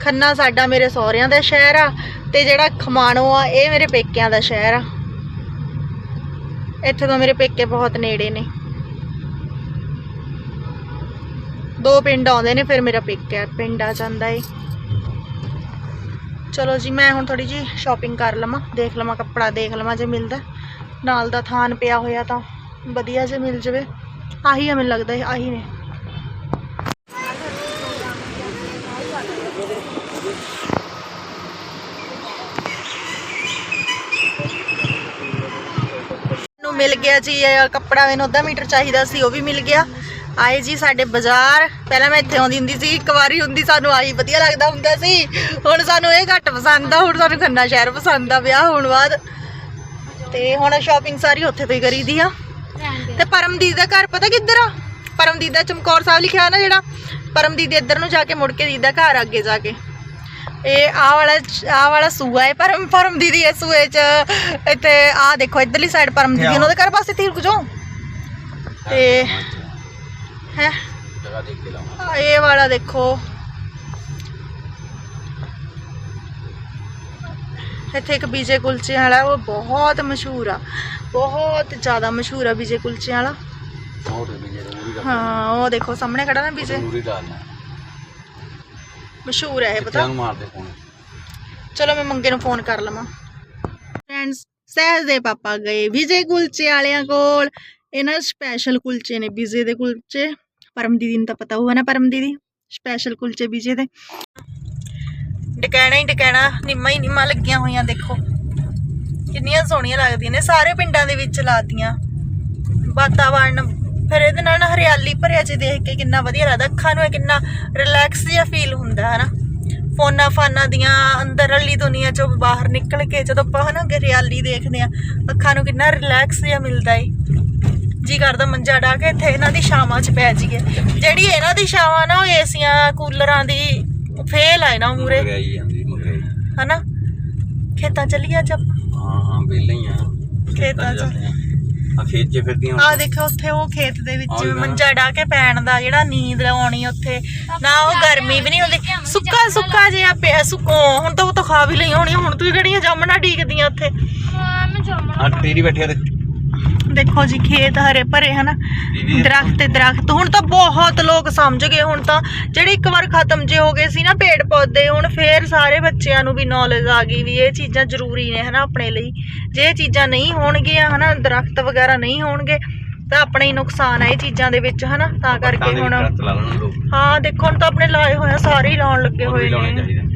ਖੰਨਾ ਸਾਡਾ ਮੇਰੇ ਸਹੁਰਿਆਂ ਦਾ ਸ਼ਹਿਰ ਆ ਤੇ ਜਿਹੜਾ ਖਮਾਣੋ ਆ ਇਹ ਮੇਰੇ ਪੇਕਿਆਂ ਦਾ ਸ਼ਹਿਰ ਆ। ਇੱਥੇ ਤੋਂ ਮੇਰੇ ਪੇਕੇ ਬਹੁਤ ਨੇੜੇ ਨੇ। ਦੋ ਪਿੰਡ ਆਉਂਦੇ ਨੇ, ਫਿਰ ਮੇਰਾ ਪਿਕ ਹੈ, ਪਿੰਡ ਆ ਜਾਂਦਾ ਏ। ਚਲੋ ਜੀ, ਮੈਂ ਹੁਣ ਥੋੜੀ ਜੀ ਸ਼ਾਪਿੰਗ ਕਰ ਲਵਾਂ, ਦੇਖ ਲਵਾਂ ਕੱਪੜਾ, ਦੇਖ ਲਵਾਂ ਜੇ ਮਿਲਦਾ। ਨਾਲ ਦਾ ਥਾਨ ਪਿਆ ਹੋਇਆ ਤਾਂ ਵਧੀਆ ਜੇ ਮਿਲ ਜਵੇ। ਆਹੀ ਆ ਮੈਨੂੰ ਲੱਗਦਾ ਇਹ ਆਹੀ ਨੇ। ਨੂੰ ਮਿਲ ਗਿਆ ਜੀ, ਇਹ ਕੱਪੜਾ ਮੈਨੂੰ ਅੱਧਾ ਮੀਟਰ ਚਾਹੀਦਾ ਸੀ, ਉਹ ਵੀ ਮਿਲ ਗਿਆ। ਆਏ ਜੀ ਸਾਡੇ ਬਾਜ਼ਾਰ। ਪਹਿਲਾਂ ਮੈਂ ਇੱਥੇ ਆਉਂਦੀ ਹੁੰਦੀ ਸੀ ਇੱਕ ਵਾਰੀ ਹੁੰਦੀ ਸਾਨੂੰ ਆਹੀ ਵਧੀਆ ਲੱਗਦਾ ਹੁੰਦਾ ਸੀ। ਹੁਣ ਸਾਨੂੰ ਇਹ ਘੱਟ ਪਸੰਦ ਆ ਹੁਣ ਸਾਨੂੰ ਖੰਨਾ ਸ਼ਹਿਰ ਪਸੰਦ ਆ ਵਿਆਹ ਹੋਣ ਬਾਅਦ। ਤੇ ਹੁਣ ਸ਼ਾਪਿੰਗ ਸਾਰੀ ਉੱਥੇ ਤੋਂ ਹੀ ਕਰੀਦੀ ਆ। ਤੇ ਪਰਮਦੀਦ ਦਾ ਘਰ ਪਤਾ ਕਿੱਧਰ ਆ? ਪਰਮਦੀਦ ਦਾ ਚਮਕੌਰ ਸਾਹਿਬ ਲਿਖਿਆ ਨਾ ਜਿਹੜਾ? ਪਰਮਦੀਦ ਇੱਧਰ ਨੂੰ ਜਾ ਕੇ ਮੁੜ ਕੇ ਦੀਦਾ ਘਰ ਅੱਗੇ ਜਾ ਕੇ। ਇਹ ਆਹ ਵਾਲਾ ਆਹ ਵਾਲਾ ਸੂਆ ਹੈ ਪਰਮ ਪਰਮ ਦੀਦੀ ਇਸ ਸੂਏ ਚ। ਇੱਥੇ ਆਹ ਦੇਖੋ ਇਧਰਲੀ ਸਾਈਡ ਪਰਮ ਦੀਦੀ ਉਹਨਾਂ ਦੇ ਘਰ ਪਾਸੇ ਤੀਰ ਕੁਝੋ ਤੇ ਹੈ ਜਗ੍ਹਾ ਦੇਖ ਕੇ ਲਾਵਾਂ ਆਹ ਇਹ ਵਾਲਾ ਦੇਖੋ ਇੱਥੇ ਇੱਕ ਬੀਜੇ ਕੁਲਚੇ ਵਾਲਾ ਉਹ ਬਹੁਤ ਮਸ਼ਹੂਰ ਆ ਬਹੁਤ ਜ਼ਿਆਦਾ ਮਸ਼ਹੂਰ ਆ ਬੀਜੇ ਕੁਲਚੇ ਵਾਲਾ ਹੋਰ ਵੀ ਜਿਹੜੇ ਮੂਰੀ ਦਾ ਹਾਂ ਉਹ ਦੇਖੋ ਸਾਹਮਣੇ ਖੜਾ ਨਾ ਬੀਜੇ ਮੂਰੀ ਡਾਲਣਾ ਮਸ਼ਹੂਰ ਹੈ ਇਹ ਪਤਾ ਕਿੱਥੇ ਨੂੰ ਮਾਰਦੇ ਫੋਨ ਚਲੋ ਮੈਂ ਮੰਗੇ ਨੂੰ ਫੋਨ ਕਰ ਲਵਾਂ ਫਰੈਂਡਸ ਸਹਿਜ ਦੇ ਪਾਪਾ ਗਏ ਵਿਜੇ ਕੁਲਚੇ ਵਾਲਿਆਂ ਕੋਲ ਇਹਨਾਂ ਸਪੈਸ਼ਲ ਕੁਲਚੇ ਨੇ ਵਿਜੇ ਦੇ ਕੁਲਚੇ ਪਰਮ ਦੀਦੀ ਨੂੰ ਤਾਂ ਪਤਾ ਹੋਊਗਾ ਨਾ ਪਰਮ ਦੀਦੀ? ਸਪੈਸ਼ਲ ਕੁਲਚੇ ਵਿਜੇ ਦੇ ਡਕੈਣਾ ਹੀ ਡਕੈਣਾ, ਨਿੰਮਾ ਹੀ ਨਿੰਮਾ ਲੱਗੀਆਂ ਹੋਈਆਂ, ਦੇਖੋ। ਕਿੰਨੀਆਂ ਸੋਹਣੀਆਂ ਲੱਗਦੀਆਂ ਨੇ, ਸਾਰੇ ਪਿੰਡਾਂ ਦੇ ਵਿੱਚ ਲਾਤੀਆਂ। ਵਾਤਾਵਰਨ, ਫਿਰ ਇਹਦੇ ਨਾਲ ਹਰਿਆਲੀ ਭਰਿਆ ਜੇ ਦੇਖ ਕੇ ਕਿੰਨਾ ਵਧੀਆ ਲੱਗਦਾ। ਅੱਖਾਂ ਨੂੰ ਕਿੰਨਾ ਰਿਲੈਕਸ ਜਿਹਾ ਫੀਲ ਹੁੰਦਾ ਹੈ ਨਾ ਫੋਨਾਂ ਫਾਨਾਂ ਦੀਆਂ ਅੰਦਰਲੀ ਦੁਨੀਆ ਚੋਂ ਬਾਹਰ ਨਿਕਲ ਕੇ ਜਦੋਂ ਆਪਾਂ, ਹਨਾ ਹਰਿਆਲੀ ਦੇਖਦੇ ਆ ਅੱਖਾਂ ਨੂੰ ਕਿੰਨਾ ਰਿਲੈਕਸ ਜਿਹਾ ਮਿਲਦਾ ਏ। ਜੀ ਕਰਦਾ ਮੰਜਾ ਡਾ ਕੇ ਇੱਥੇ ਇਹਨਾਂ ਦੀ ਛਾਵਾਂ 'ਚ ਪੈ ਜਾਈਏ। ਜਿਹੜੀ ਇਹਨਾਂ ਦੀ ਛਾਵਾਂ ਨਾ ਉਹ ਏਸੀਆਂ ਕੂਲਰਾਂ ਦੀ ਫੇਲ ਆ ਨਾ ਮੂਰੇ ਹਨਾ? ਖੇਤਾਂ ਚੱਲੀਏ ਅੱਜ ਆਪਾਂ? ਹਾਂ ਹਾਂ ਵਿਹਲੇ ਹੀ ਆ। ਖੇਤਾਂ 'ਚ। ਆ। ਖੇਤ 'ਚ ਫਿਰਦੀਆਂ ਆ ਦੇਖੋ ਉੱਥੇ ਉਹ ਖੇਤ ਦੇ ਵਿੱਚ। ਮੰਜਾ ਡਾ ਕੇ ਪੈਣ ਦਾ ਜਿਹੜਾ ਨੀਂਦ ਆਉਣੀ ਉੱਥੇ। ਨਾ ਉਹ ਗਰਮੀ ਵੀ ਨਹੀਂ ਹੁੰਦੀ। ਸੁੱਕਾ ਸੁੱਕਾ ਜਿਹਾ ਪਿਆ ਸੁੱਕੋ ਹੁਣ ਤਾਂ ਉਹ ਤਾਂ ਖਾ ਵੀ ਲਈ ਹੋਣੀ ਹੁਣ ਤੂੰ ਕਿਹੜੀਆਂ ਜਾਮਣਾ ਢੀਕਦੀਆਂ ਉੱਥੇ। ਮੈਂ ਜਾਮਣਾ ਆ ਤੇਰੀ ਬੈਠਿਆ ਤੇ ਦੇਖੋ ਜੀ ਖੇਤ ਹਰੇ ਭਰੇ ਹਨਾ? ਦਰਖਤ ਤੇ ਦਰਖਤ। ਹੁਣ ਤਾਂ ਬਹੁਤ ਲੋਕ ਸਮਝ ਗਏ ਹੁਣ ਤਾਂ ਜਿਹੜੇ ਇੱਕ ਵਾਰ ਖਤਮ ਜੇ ਹੋ ਗਏ ਸੀ ਨਾ ਪੇੜ ਪੌਦੇ ਹੁਣ ਫੇਰ ਸਾਰੇ ਬੱਚਿਆਂ ਨੂੰ ਵੀ ਨੌਲੇਜ ਆ ਗਈ ਵੀ ਇਹ ਚੀਜ਼ਾਂ ਜ਼ਰੂਰੀ ਨੇ ਹਨਾ ਆਪਣੇ ਲਈ। ਜੇ ਇਹ ਚੀਜ਼ਾਂ ਨਹੀਂ ਹੋਣਗੀਆਂ ਹਨਾ ਦਰਖਤ ਵਗੈਰਾ ਨਹੀਂ ਹੋਣਗੇ ਤਾਂ ਆਪਣੇ ਹੀ ਨੁਕਸਾਨ ਆ ਇਹ ਚੀਜ਼ਾਂ ਦੇ ਵਿੱਚ ਹਨਾ। ਤਾਂ ਕਰਕੇ ਹੁਣ ਹਾਂ ਦੇਖੋ ਹੁਣ ਤਾਂ ਆਪਣੇ ਲਾਏ ਹੋਏ ਆ ਸਾਰੇ ਹੀ ਲਾਉਣ ਲੱਗੇ ਹੋਏ ਨੇ।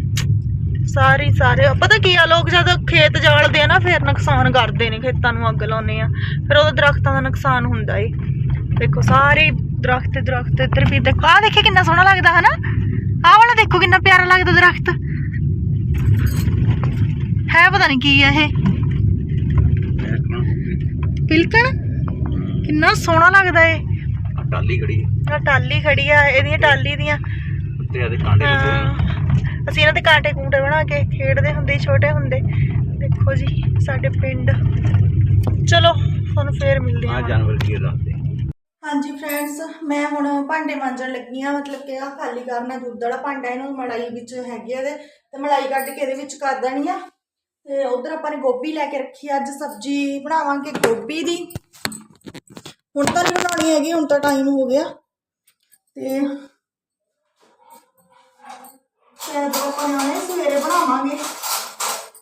ਸਾਰੇ ਸਾਰੇ ਪਤਾ ਕੀ ਆ ਲੋਕ ਜਦ ਖੇਤ ਜਾਲਦੇ ਆ ਨਾ ਫਿਰ ਨੁਕਸਾਨ ਕਰਦੇ ਨੇ ਖੇਤਾਂ ਨੂੰ ਅੱਗ ਲਾਉਂਦੇ ਆ। ਫਿਰ ਉਹਦਾ ਦਰਖਤਾਂ ਦਾ ਨੁਕਸਾਨ ਹੁੰਦਾ ਏ। ਦੇਖੋ ਸਾਰੇ ਦਰਖਤ ਦਰਖਤ ਇੱਧਰ ਵੀ ਦੇਖੋ ਆਹ ਦੇਖੇ ਕਿੰਨਾ ਸੋਹਣਾ ਲੱਗਦਾ ਹਨਾ? ਆਹ ਵਾਲਾ ਦੇਖੋ ਕਿੰਨਾ ਪਿਆਰਾ ਲੱਗਦਾ ਦਰਖਤ। ਹੈ ਪਤਾ ਨਹੀਂ ਕੀ ਆ ਇਹ। ਪਿਲਕਣ ਕਿੰਨਾ ਸੋਹਣਾ ਲੱਗਦਾ ਏ। ਆ ਟਾਲੀ ਖੜੀ ਆ ਟਾਲੀ ਖੜੀ ਆ ਇਹਦੀਆਂ ਟਾਲੀ ਦੀਆਂ। ਉੱਤੇ ਆਦੇ ਕਾਂਡੇ ਲੱਗੇ। ਅਸੀਂ ਇਹਨਾਂ ਦੇ ਕਾਂਟੇ ਕੂੰਟੇ ਬਣਾ ਕੇ ਖੇਡਦੇ ਹੁੰਦੇ ਸੀ ਛੋਟੇ ਹੁੰਦੇ। ਦੇਖੋ ਜੀ ਸਾਡੇ ਪਿੰਡ। ਚਲੋ ਤੁਹਾਨੂੰ ਫੇਰ ਮਿਲਦੇ ਆ ਹਾਂ। ਜਾਨਵਰ ਕੀ ਰੱਖਦੇ? ਹਾਂਜੀ ਫਰੈਂਡਸ ਮੈਂ ਹੁਣ ਭਾਂਡੇ ਮਾਂਜਣ ਲੱਗੀ ਆ ਮਤਲਬ ਕਿ ਆ ਖਾਲੀ ਕਰਨਾ ਦੁੱਧ ਵਾਲਾ ਭਾਂਡਾ ਇਹਨੂੰ ਮਲਾਈ ਵਿੱਚ ਹੈਗੀ ਆ ਇਹਦੇ। ਤੇ ਮਲਾਈ ਕੱਢ ਕੇ ਇਹਦੇ ਵਿੱਚ ਕਰ ਦੇਣੀ ਆ। ਤੇ ਉਧਰ ਆਪਾਂ ਨੇ ਗੋਭੀ ਲੈ ਕੇ ਰੱਖੀ ਆ ਅੱਜ ਸਬਜ਼ੀ ਬਣਾਵਾਂਗੇ ਗੋਭੀ ਦੀ। ਹੁਣ ਤਾਂ ਨਹੀਂ ਬਣਾਉਣੀ ਹੈਗੀ ਹੁਣ ਤਾਂ ਟਾਈਮ ਹੋ ਗਿਆ। ਤੇ ਸ਼ਾਇਦ ਆਪਾਂ ਨਾਲੇ ਸਵੇਰੇ ਬਣਾਵਾਂਗੇ।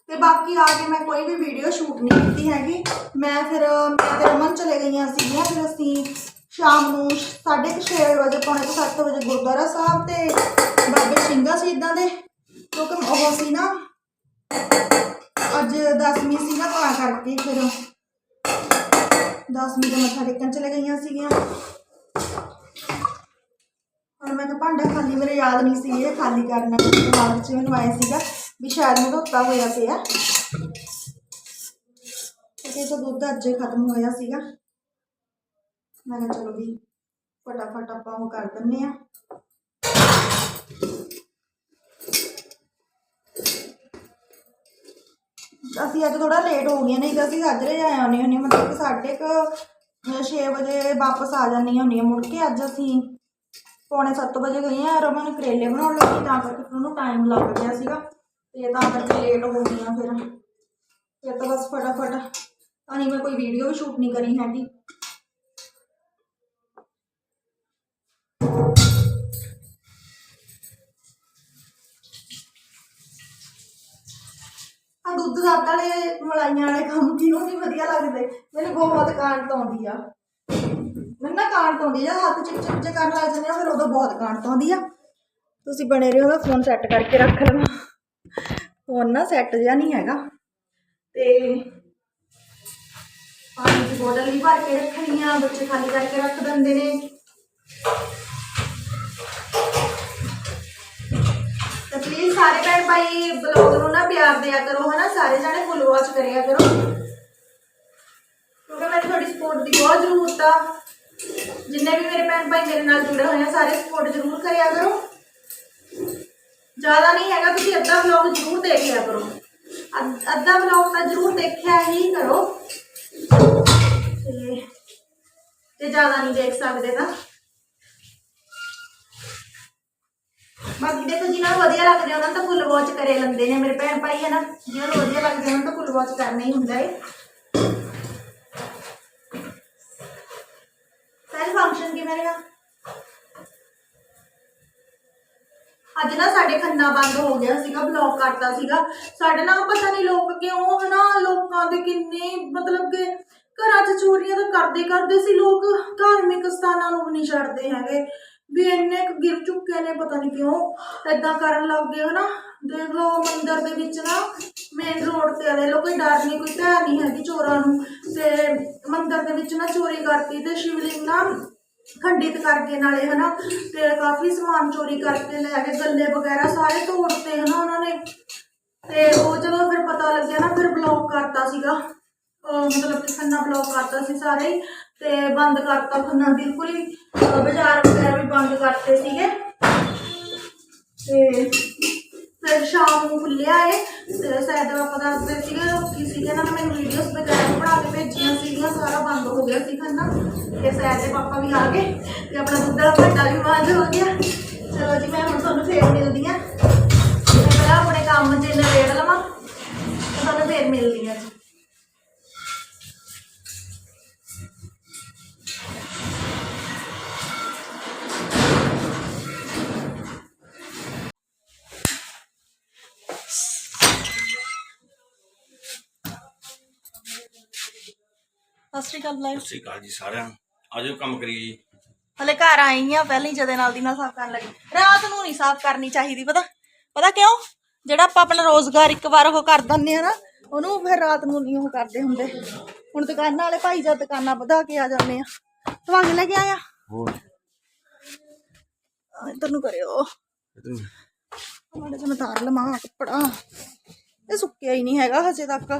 ਤੇ ਬਾਕੀ ਆ ਕੇ ਮੈਂ ਕੋਈ ਵੀ ਵੀਡੀਓ ਸ਼ੂਟ ਨਹੀਂ ਕੀਤੀ ਹੈਗੀ। ਮੈਂ ਫਿਰ, ਮੈਂ ਤੇ ਰਮਨ ਚਲੇ ਗਈਆਂ ਸੀਗੀਆਂ, ਫਿਰ ਅਸੀਂ ਸ਼ਾਮ ਨੂੰ 6:30 ਵਜੇ ਪੌਣੇ ਕੁ ਸੱਤ ਵਜੇ ਗੁਰਦੁਆਰਾ ਸਾਹਿਬ ਤੇ ਬਾਬੇ ਸਿੰਘਾ ਸ਼ਹੀਦਾਂ ਦੇ ਕਿਉਂਕਿ ਉਹ ਸੀ ਨਾ, ਅੱਜ ਦਸਵੀਂ ਸੀ ਨਾ ਤਾਂ ਕਰਕੇ ਫਿਰ ਦਸਵੀਂ ਦੇ ਮੱਥਾ ਟੇਕਣ ਚਲੇ ਗਈਆਂ ਸੀਗੀਆਂ। ਹੁਣ ਮੈਂ ਤਾਂ ਭਾਂਡਾ ਖਾਲੀ ਮੇਰੇ ਯਾਦ ਨਹੀਂ ਸੀ ਇਹ ਖਾਲੀ ਕਰਨਾ ਦਿਮਾਗ 'ਚ ਮੈਨੂੰ ਆਇਆ ਸੀਗਾ ਵੀ ਸ਼ਾਇਦ ਮੈਂ ਧੋਤਾ ਹੋਇਆ ਪਿਆ। ਤੇ ਤਾਂ ਦੁੱਧ ਅੱਜ ਖਤਮ ਹੋਇਆ ਸੀਗਾ। ਮੈਂ ਕਿਹਾ ਚਲੋ ਵੀ ਫਟਾਫਟ ਆਪਾਂ ਉਹ ਕਰ ਦਿੰਨੇ ਆ ਅਸੀਂ ਅੱਜ ਥੋੜਾ ਲੇਟ ਹੋ ਗਏ ਨਹੀਂ ਤਾਂ ਅਸੀਂ ਅੱਜ ਰਹੇ ਆਉਣੇ ਹੁੰਨੇ ਮਤਲਬ ਕਿ ਸਾਡੇ ਕ 6 ਵਜੇ ਵਾਪਸ ਆ ਜਾਂਦੀ ਹੁੰਨੀ ਆ ਮੁੜ ਕੇ ਅੱਜ ਅਸੀਂ ਪੌਣੇ 7 ਵਜੇ ਗਏ ਆ, ਰਮਨ ਕਰੇਲੇ ਬਣਾਉਣ ਲੱਗੀ, ਤਾਂ ਕਰਕੇ ਫਿਰ ਉਹਨੂੰ ਟਾਈਮ ਲੱਗ ਗਿਆ ਸੀਗਾ ਤੇ ਤਾਂ ਕਰਕੇ ਲੇਟ ਹੋ ਗਈਆਂ ਫਿਰ। ਫਿਰ ਤਾਂ ਬਸ ਫਟਾਫਟ, ਤਾਂ ਨਹੀਂ ਮੈਂ ਕੋਈ ਵੀਡੀਓ ਵੀ ਸ਼ੂਟ ਨਹੀਂ ਕਰੀ ਹੈਗੀ। ਆ ਦੁੱਧ ਦੱਧ ਵਾਲੇ ਮਲਾਈਆਂ ਵਾਲੇ ਕੰਮ ਕਿਹਨੂੰ ਨਹੀਂ ਵਧੀਆ ਲੱਗਦੇ? ਮੈਨੂੰ ਬਹੁਤ ਕਾਂਟ ਆਉਂਦੀ ਆ। ਮੈਨੂੰ ਨਾ ਕਾਂਟ ਆਉਂਦੀ ਆ ਹੱਥ ਚਿਪ ਚਿਪ ਜੇ ਕਰਨ ਲੱਗ ਜਾਂਦੇ ਆ, ਫਿਰ ਉਦੋਂ ਬਹੁਤ ਕਾਂਟ ਆਉਂਦੀ ਆ। ਤੁਸੀਂ ਬਣੇ ਰਹੋ ਮੈਂ ਫੋਨ ਸੈੱਟ ਕਰਕੇ ਰੱਖ ਲਵਾਂ ਫੋਨ ਨਾ ਸੈੱਟ ਜਿਹਾ ਨਹੀਂ ਹੈਗਾ। ਤੇ ਪਾਣੀ ਦੀ ਬੋਤਲ ਵੀ ਭਰ ਕੇ ਰੱਖਣੀ ਆ ਬੱਚੇ ਖਾਲੀ ਕਰਕੇ ਰੱਖ ਦਿੰਦੇ ਨੇ। ਤੇ ਪਲੀਜ਼ ਸਾਰੇ ਭੈਣ ਭਾਈ ਬਲੌਗ ਨੂੰ ਨਾ ਪਿਆਰ ਦਿਆ ਕਰੋ, ਹਨਾ? ਸਾਰੇ ਜਾਣੇ ਫੁੱਲ ਵਾਚ ਕਰਿਆ ਕਰੋ। ਕਿਉਂਕਿ ਮੈਨੂੰ ਤੁਹਾਡੀ ਸਪੋਰਟ ਦੀ ਬਹੁਤ ਜ਼ਰੂਰਤ ਆ। ਜਿੰਨੇ ਵੀ ਮੇਰੇ ਭੈਣ ਭਾਈ ਮੇਰੇ ਨਾਲ ਜੁੜੇ ਹੋਏ ਆ, ਸਾਰੇ ਸਪੋਰਟ ਜ਼ਰੂਰ ਕਰਿਆ ਕਰੋ। ਜ਼ਿਆਦਾ ਨਹੀਂ ਹੈਗਾ, ਤੁਸੀਂ ਅੱਧਾ ਵਲੌਗ ਜ਼ਰੂਰ ਦੇਖ ਲਿਆ ਕਰੋ ਅੱਧਾ ਵਲੌਗ ਤਾਂ ਜ਼ਰੂਰ ਦੇਖਿਆ ਹੀ ਕਰੋ। ਤੇ ਜ਼ਿਆਦਾ ਨਹੀਂ ਦੇਖ ਸਕਦੇ ਤਾਂ। ਬਾਕੀ ਦੇਖੋ ਜਿਹਨਾਂ ਨੂੰ ਵਧੀਆ ਲੱਗਦੇ ਉਹਨਾਂ ਤਾਂ ਫੁੱਲ ਵਾਚ ਕਰੇ ਲੰਦੇ ਨੇ। ਮੇਰੇ ਭੈਣ ਭਾਈ ਹੈ ਨਾ ਜਿਹਨਾਂ ਨੂੰ ਵਧੀਆ ਲੱਗਦੇ ਉਹਨਾਂ ਤਾਂ ਫੁੱਲ ਵਾਚ ਕਰਨਾ ਹੀ ਹੁੰਦਾ ਏ। ਪਹਿਲ ਫੰਕਸ਼ਨ ਕਿਵੇਂ ਰਿਹਾ ਅੱਜ ਨਾ ਸਾਡੇ ਖੰਨਾ ਬੰਦ ਹੋ ਗਿਆ ਸੀਗਾ ਬਲੌਕ ਕਰਤਾ ਸੀਗਾ ਸਾਡੇ ਨਾਲ ਪਤਾ ਨਹੀਂ ਲੋਕ ਕਿਉਂ ਹਨਾ ਲੋਕਾਂ ਦੇ ਕਿੰਨੇ ਮਤਲਬ ਕਿ ਘਰਾਂ 'ਚ ਚੋਰੀਆਂ ਤਾਂ ਕਰਦੇ ਕਰਦੇ ਸੀ ਲੋਕ ਧਾਰਮਿਕ ਸਥਾਨਾਂ ਨੂੰ ਵੀ ਨਹੀਂ ਛੱਡਦੇ ਹੈਗੇ ਵੀ ਇੰਨੇ ਕੁ ਗਿਰ ਚੁੱਕੇ ਨੇ ਪਤਾ ਨਹੀਂ ਕਿਉਂ ਏਦਾਂ ਕਰਨ ਲੱਗ ਗਏ ਹਨਾ ਦੇਖ ਲਓ ਮੰਦਿਰ ਦੇ ਵਿੱਚ ਨਾ ਮੇਨ ਰੋਡ ਤੇ ਆਲੇ ਲੋਕ, ਕੋਈ ਡਰ ਨਹੀਂ ਕੋਈ ਭੈ ਨਹੀਂ ਹੈਗੀ ਚੋਰਾਂ ਨੂੰ। ਤੇ ਮੰਦਿਰ ਦੇ ਵਿੱਚ ਨਾ ਚੋਰੀ ਕਰਤੀ ਤੇ ਸ਼ਿਵਲਿੰਗ ਨਾ ਖੰਡਿਤ ਕਰਕੇ ਨਾਲੇ ਹਨਾ, ਤੇ ਕਾਫੀ ਸਮਾਨ ਚੋਰੀ ਕਰਕੇ ਲੈ ਗਏ, ਗੱਲੇ ਵਗੈਰਾ ਸਾਰੇ ਤੋੜਤੇ ਹਨਾ ਉਹਨਾਂ ਨੇ। ਤੇ ਉਹ ਜਦੋਂ ਫਿਰ ਪਤਾ ਲੱਗਿਆ ਨਾ, ਫਿਰ ਬਲੌਕ ਕਰਤਾ ਸੀਗਾ। ਮਤਲਬ ਕਿ ਖੰਨਾ ਬਲੌਕ ਕਰਤਾ ਸੀ ਸਾਰੇ ਤੇ ਬੰਦ ਕਰਤਾ ਖੰਨਾ ਬਿਲਕੁਲ ਹੀ। ਬਾਜ਼ਾਰ ਵਗੈਰਾ ਵੀ ਬੰਦ ਕਰਤੇ ਸੀਗੇ। ਤੇ ਫਿਰ ਸ਼ਾਮ ਨੂੰ ਖੁੱਲਿਆ ਏ ਤੇ ਸੈਦ ਪਾਪਾ ਦੱਸਦੇ ਸੀਗੇ ਕੀ ਸੀਗੇ ਇਹਨਾਂ ਮੈਨੂੰ ਵੀਡੀਓਜ਼ ਵਗੈਰਾ ਬਣਾ ਕੇ ਭੇਜੀਆਂ ਸੀਗੀਆਂ, ਸਾਰਾ ਬੰਦ ਹੋ ਗਿਆ ਸੀ ਖੰਨਾ ਤੇ ਸੈਦ ਦੇ ਪਾਪਾ ਵੀ ਆ ਗਏ ਤੇ ਆਪਣਾ ਦੁੱਧ ਦਾ ਭਾਂਡਾ ਵੀ ਬੰਦ ਹੋ ਗਿਆ। ਚਲੋ ਜੀ, ਮੈਂ ਹੁਣ ਤੁਹਾਨੂੰ ਫੇਰ ਮਿਲਦੀ ਆ ਮੈਂ ਪਹਿਲਾਂ ਆਪਣੇ ਕੰਮ 'ਚ ਨਵੇੜ ਲਵਾਂ ਤੁਹਾਨੂੰ ਫੇਰ ਮਿਲਦੀ ਆ ਜੀ। ਸਤਿ ਸ਼੍ਰੀ ਅਕਾਲ ਜੀ ਸਾਰਿਆਂ ਨੂੰ। ਆਜੋ ਕੰਮ ਕਰੀਏ ਜੀ। ਹਲੇ ਘਰ ਆਈ ਆ ਪਹਿਲਾਂ ਹੀ ਜਦੇ ਨਾਲ ਦੀ ਨਾਲ ਸਾਫ਼ ਕਰਨ ਲੱਗੀ। ਰਾਤ ਨੂੰ ਨਹੀਂ ਸਾਫ਼ ਕਰਨੀ ਚਾਹੀਦੀ ਪਤਾ? ਪਤਾ ਕਿਉਂ? ਜਿਹੜਾ ਆਪਾਂ ਆਪਣਾ ਰੋਜ਼ਗਾਰ ਇੱਕ ਵਾਰ ਉਹ ਕਰ ਦਿੰਦੇ ਆ ਨਾ ਉਹਨੂੰ ਫਿਰ ਰਾਤ ਨੂੰ ਨਹੀਂ ਉਹ ਕਰਦੇ ਹੁੰਦੇ। ਹੁਣ ਦੁਕਾਨਾਂ ਵਾਲੇ ਭਾਈ ਜਦ ਦੁਕਾਨਾਂ ਵਧਾ ਕੇ ਆ ਜਾਂਦੇ ਆ। ਤਵਾਂਗੇ ਲੈ ਕੇ ਆਇਆ। ਹੋਰ? ਆ, ਇੱਧਰ ਨੂੰ ਕਰਿਓ। ਮਾੜਾ ਜਿਹਾ ਮੈਂ ਤਾਰ ਲਵਾਂ ਕੱਪੜਾ। ਇਹ ਸੁੱਕਿਆ ਹੀ ਨਹੀਂ ਹੈਗਾ ਹਜੇ ਤੱਕ।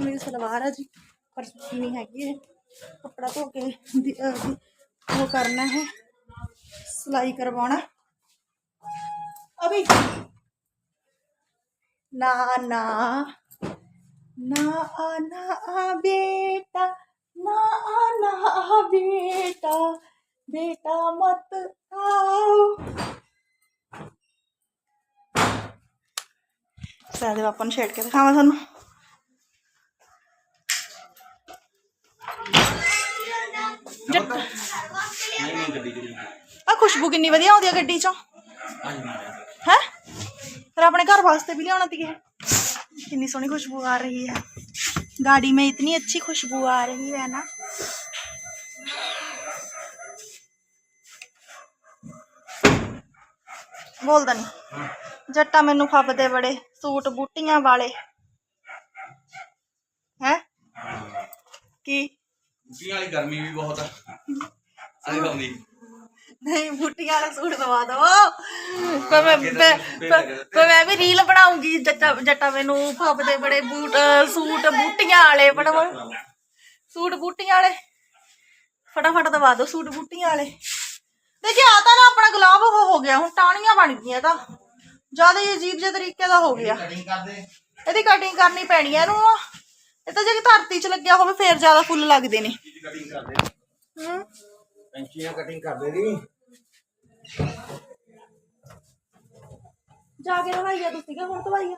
ਮੇਰੀ ਸਲਵਾਰ ਆ ਜੀ ਪਰ ਸੁੱਕੀ ਨਹੀਂ ਹੈਗੀ ਇਹ। ਕੱਪੜਾ ਧੋ ਕੇ ਦੀ- ਅਹ ਦੀ- ਉਹ ਕਰਨਾ ਹੈ ਸਿਲਾਈ ਕਰਵਾਉਣਾ ਅਭੀ ਨਾ ਨਾ ਨਾ ਆ ਨਾ ਆ ਬੇਟਾ ਨਾ ਆ ਨਾ ਆ ਬੇਟਾ ਬੇਟਾ ਮਤ ਆਓ ਸਾਦੇ ਪਾਪਾ ਨੂੰ ਛੇੜ ਕੇ ਦਿਖਾਵਾਂ ਤੁਹਾਨੂੰ ਨਹੀਂ ਨਹੀਂ ਗੱਡੀ ਚ ਆ ਖੁਸ਼ਬੂ ਕਿੰਨੀ ਵਧੀਆ ਆਉਂਦੀ ਆ ਗੱਡੀ ਚੋਂ ਹੈ ਫਿਰ ਆਪਣੇ घर वास्ते भी लियाना थी कितनी सोहनी खुशबू आ रही है गाड़ी में इतनी अच्छी खुशबू आ रही है ना ਬੋਲਦਾ ਨਹੀਂ ਜੱਟਾ ਮੈਨੂੰ ਫੱਬਦੇ ਬੜੇ ਸੂਟ ਬੂਟੀਆਂ ਵਾਲੇ ਹੈ ਕੀ ਜੀ ਵਾਲੀ ਗਰਮੀ ਵੀ ਬਹੁਤ ਆ। ਅਜੇ ਆਉਂਦੀ ਨਹੀਂ ਬੂਟੀਆਂ ਵਾਲਾ ਸੂਟ ਦਵਾ ਦੋ ਪਰ ਮੈਂ ਪਰ- ਪਰ ਮੈਂ ਵੀ ਰੀਲ ਬਣਾਉਂਗੀ ਜੱਟਾ ਜੱਟਾ ਮੈਨੂੰ ਫੱਬਦੇ ਬੜੇ ਬੂਟ ਸੂਟ ਬੂਟੀਆਂ ਵਾਲੇ ਫਟਾਫਟ। ਸੂਟ ਬੂਟੀਆਂ ਵਾਲੇ। ਫਟਾਫਟ ਦਵਾ ਦੋ ਸੂਟ ਬੂਟੀਆਂ ਵਾਲੇ। ਦੇਖਿਆ ਆ ਤਾਂ ਨਾ ਆਪਣਾ ਗੁਲਾਬ ਉਹ ਹੋ ਗਿਆ ਹੁਣ ਟਾਣੀਆਂ ਬਣ ਗਈਆਂ ਤਾਂ। ਜ਼ਿਆਦਾ ਹੀ ਅਜੀਬ ਜਿਹੇ ਤਰੀਕੇ ਦਾ ਹੋ ਗਿਆ। ਕਟਿੰਗ ਕਰਦੇ। ਇਹਦੀ ਕਟਿੰਗ ਕਰਨੀ ਪੈਣੀ ਹੈ ਇਹਨੂੰ। ਇਹ ਤਾਂ ਜੇ ਧਰਤੀ 'ਚ ਲੱਗਿਆ ਹੋਵੇ ਫੇਰ ਜ਼ਿਆਦਾ ਫੁੱਲ ਲੱਗਦੇ ਨੇ। ਕਟਿੰਗ ਕਰਦੇ ਹੂੰ ਕੈਂਚੀ ਨਾਲ ਕਟਿੰਗ ਕਰਦੇ ਦੀ। ਜਾ ਕੇ ਲਵਾਈ ਆ ਤੁਸੀਂ ਕਿ ਹੁਣ ਦਵਾਈ ਆ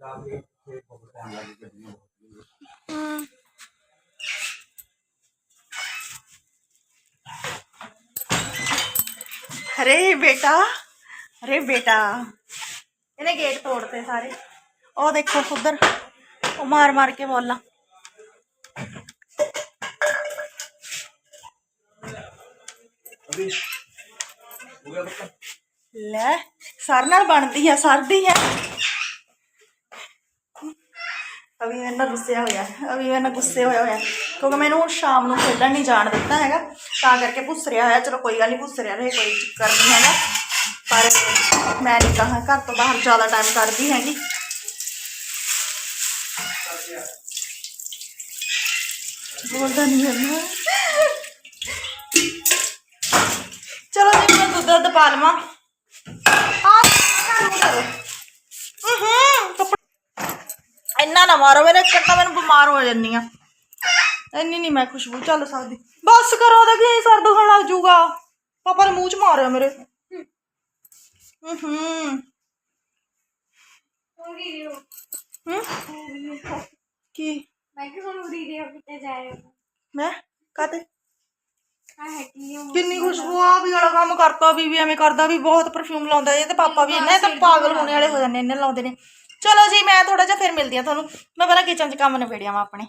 ਜਾ ਕੇ ਫੇਰ ਬਹੁਤ ਟਾਈਮ ਲੱਗ ਗਿਆ ਹੂੰ। ਅਰੇ ਬੇਟਾ ਅਰੇ ਬੇਟਾ। ਇਹਨੇ ਗੇਟ ਤੋੜਤੇ ਸਾਰੇ। ਉਹ ਦੇਖੋ ਉਧਰ ਉਹ ਮਾਰ ਮਾਰ ਕੇ ਬੋਲਾਂ ਲੈ। ਸਰ ਨਾਲ ਬਣਦੀ ਆ ਸਰਦੀ ਆ। ਅਭੀ ਮੇਰੇ ਨਾਲ ਗੁੱਸੇ ਹੋਇਆ, ਅਭੀ ਮੇਰੇ ਨਾਲ ਗੁੱਸੇ ਹੋਇਆ ਹੋਇਆ। ਕਿਉਂਕਿ ਮੈਨੂੰ ਹੁਣ ਸ਼ਾਮ ਨੂੰ ਖੇਡਣ ਨਹੀਂ ਜਾਣ ਦਿੱਤਾ ਹੈਗਾ। ਤਾਂ ਕਰਕੇ ਭੁੱਸ ਰਿਹਾ ਹੋਇਆ, ਚਲੋ ਕੋਈ ਗੱਲ ਨਹੀਂ ਭੁੱਸ ਰਿਹਾ ਰਹੇ, ਕੋਈ ਚੱਕਰ ਨਹੀਂ ਹੈਗਾ। ਪਰ ਮੈਂ ਨਹੀਂ ਕਹਾ, ਘਰ ਤੋਂ ਬਾਹਰ ਜ਼ਿਆਦਾ ਟਾਈਮ ਕੱਢਦੀ ਹੈਗੀ। ਬੋਲਦਾ ਨਹੀਂ ਹੈ ਚਲੋ ਜੀ, ਮੈਂ ਦੁੱਧ ਦੁੱਧ ਪਾ ਲਵਾਂ। ਆ ਹੂੰ ਕੱਪੜੇ ਇੰਨਾ ਨਾ ਮਾਰੋ, ਮੇਰੇ ਕੱਟਾ ਮੈਨੂੰ ਬਿਮਾਰ ਹੋ ਜਾਂਦੀ ਆ। ਇੰਨੀ ਨਹੀਂ ਮੈਂ ਖੁਸ਼ਬੂ ਚੱਲ ਸਕਦੀ। ਬਸ ਕਰੋ ਤਾਂ ਕੀ, ਸਰ ਦੁਖਣ ਲੱਗ ਜਾਊਗਾ ਪਾਪਾ ਨੇ ਮੂੰਹ ਚ ਮਾਰਿਆ ਮੇਰੇ। ਹੂੰ ਹੂੰ ਉਹ ਵੀਡੀਓ ਹੂੰ? ਕੀ? ਮੈਂ ਕਿ ਤੁਹਾਨੂੰ ਵੀਡੀਓ ਕਿਤੇ ਜਾਏਗਾ ਮੈਂ? ਕਾਤੇ ਆ ਹੈਗੀ ਉਹ ਕਿੰਨੀ ਖੁਸ਼ਬੂ ਆ ਵੀ ਵਾਲਾ ਕੰਮ ਕਰਤਾ ਵੀ ਵੀ ਐਵੇਂ ਕਰਦਾ ਵੀ ਬਹੁਤ ਪਰਫਿਊਮ ਲਾਉਂਦਾ ਇਹ ਤੇ ਪਾਪਾ ਵੀ ਇੰਨਾ ਇਹ ਤਾਂ ਪਾਗਲ ਹੋਣੇ ਵਾਲੇ ਹੋ ਜਾਂਦੇ ਇੰਨੇ ਲਾਉਂਦੇ ਨੇ। ਚਲੋ ਜੀ ਮੈਂ ਥੋੜਾ ਜਿਹਾ ਫਿਰ ਮਿਲਦੀ ਆ ਤੁਹਾਨੂੰ। ਮੈਂ ਪਹਿਲਾਂ ਕਿਚਨ 'ਚ ਕੰਮ ਨਿਬੇੜਿਆ ਵਾ ਆਪਣੇ।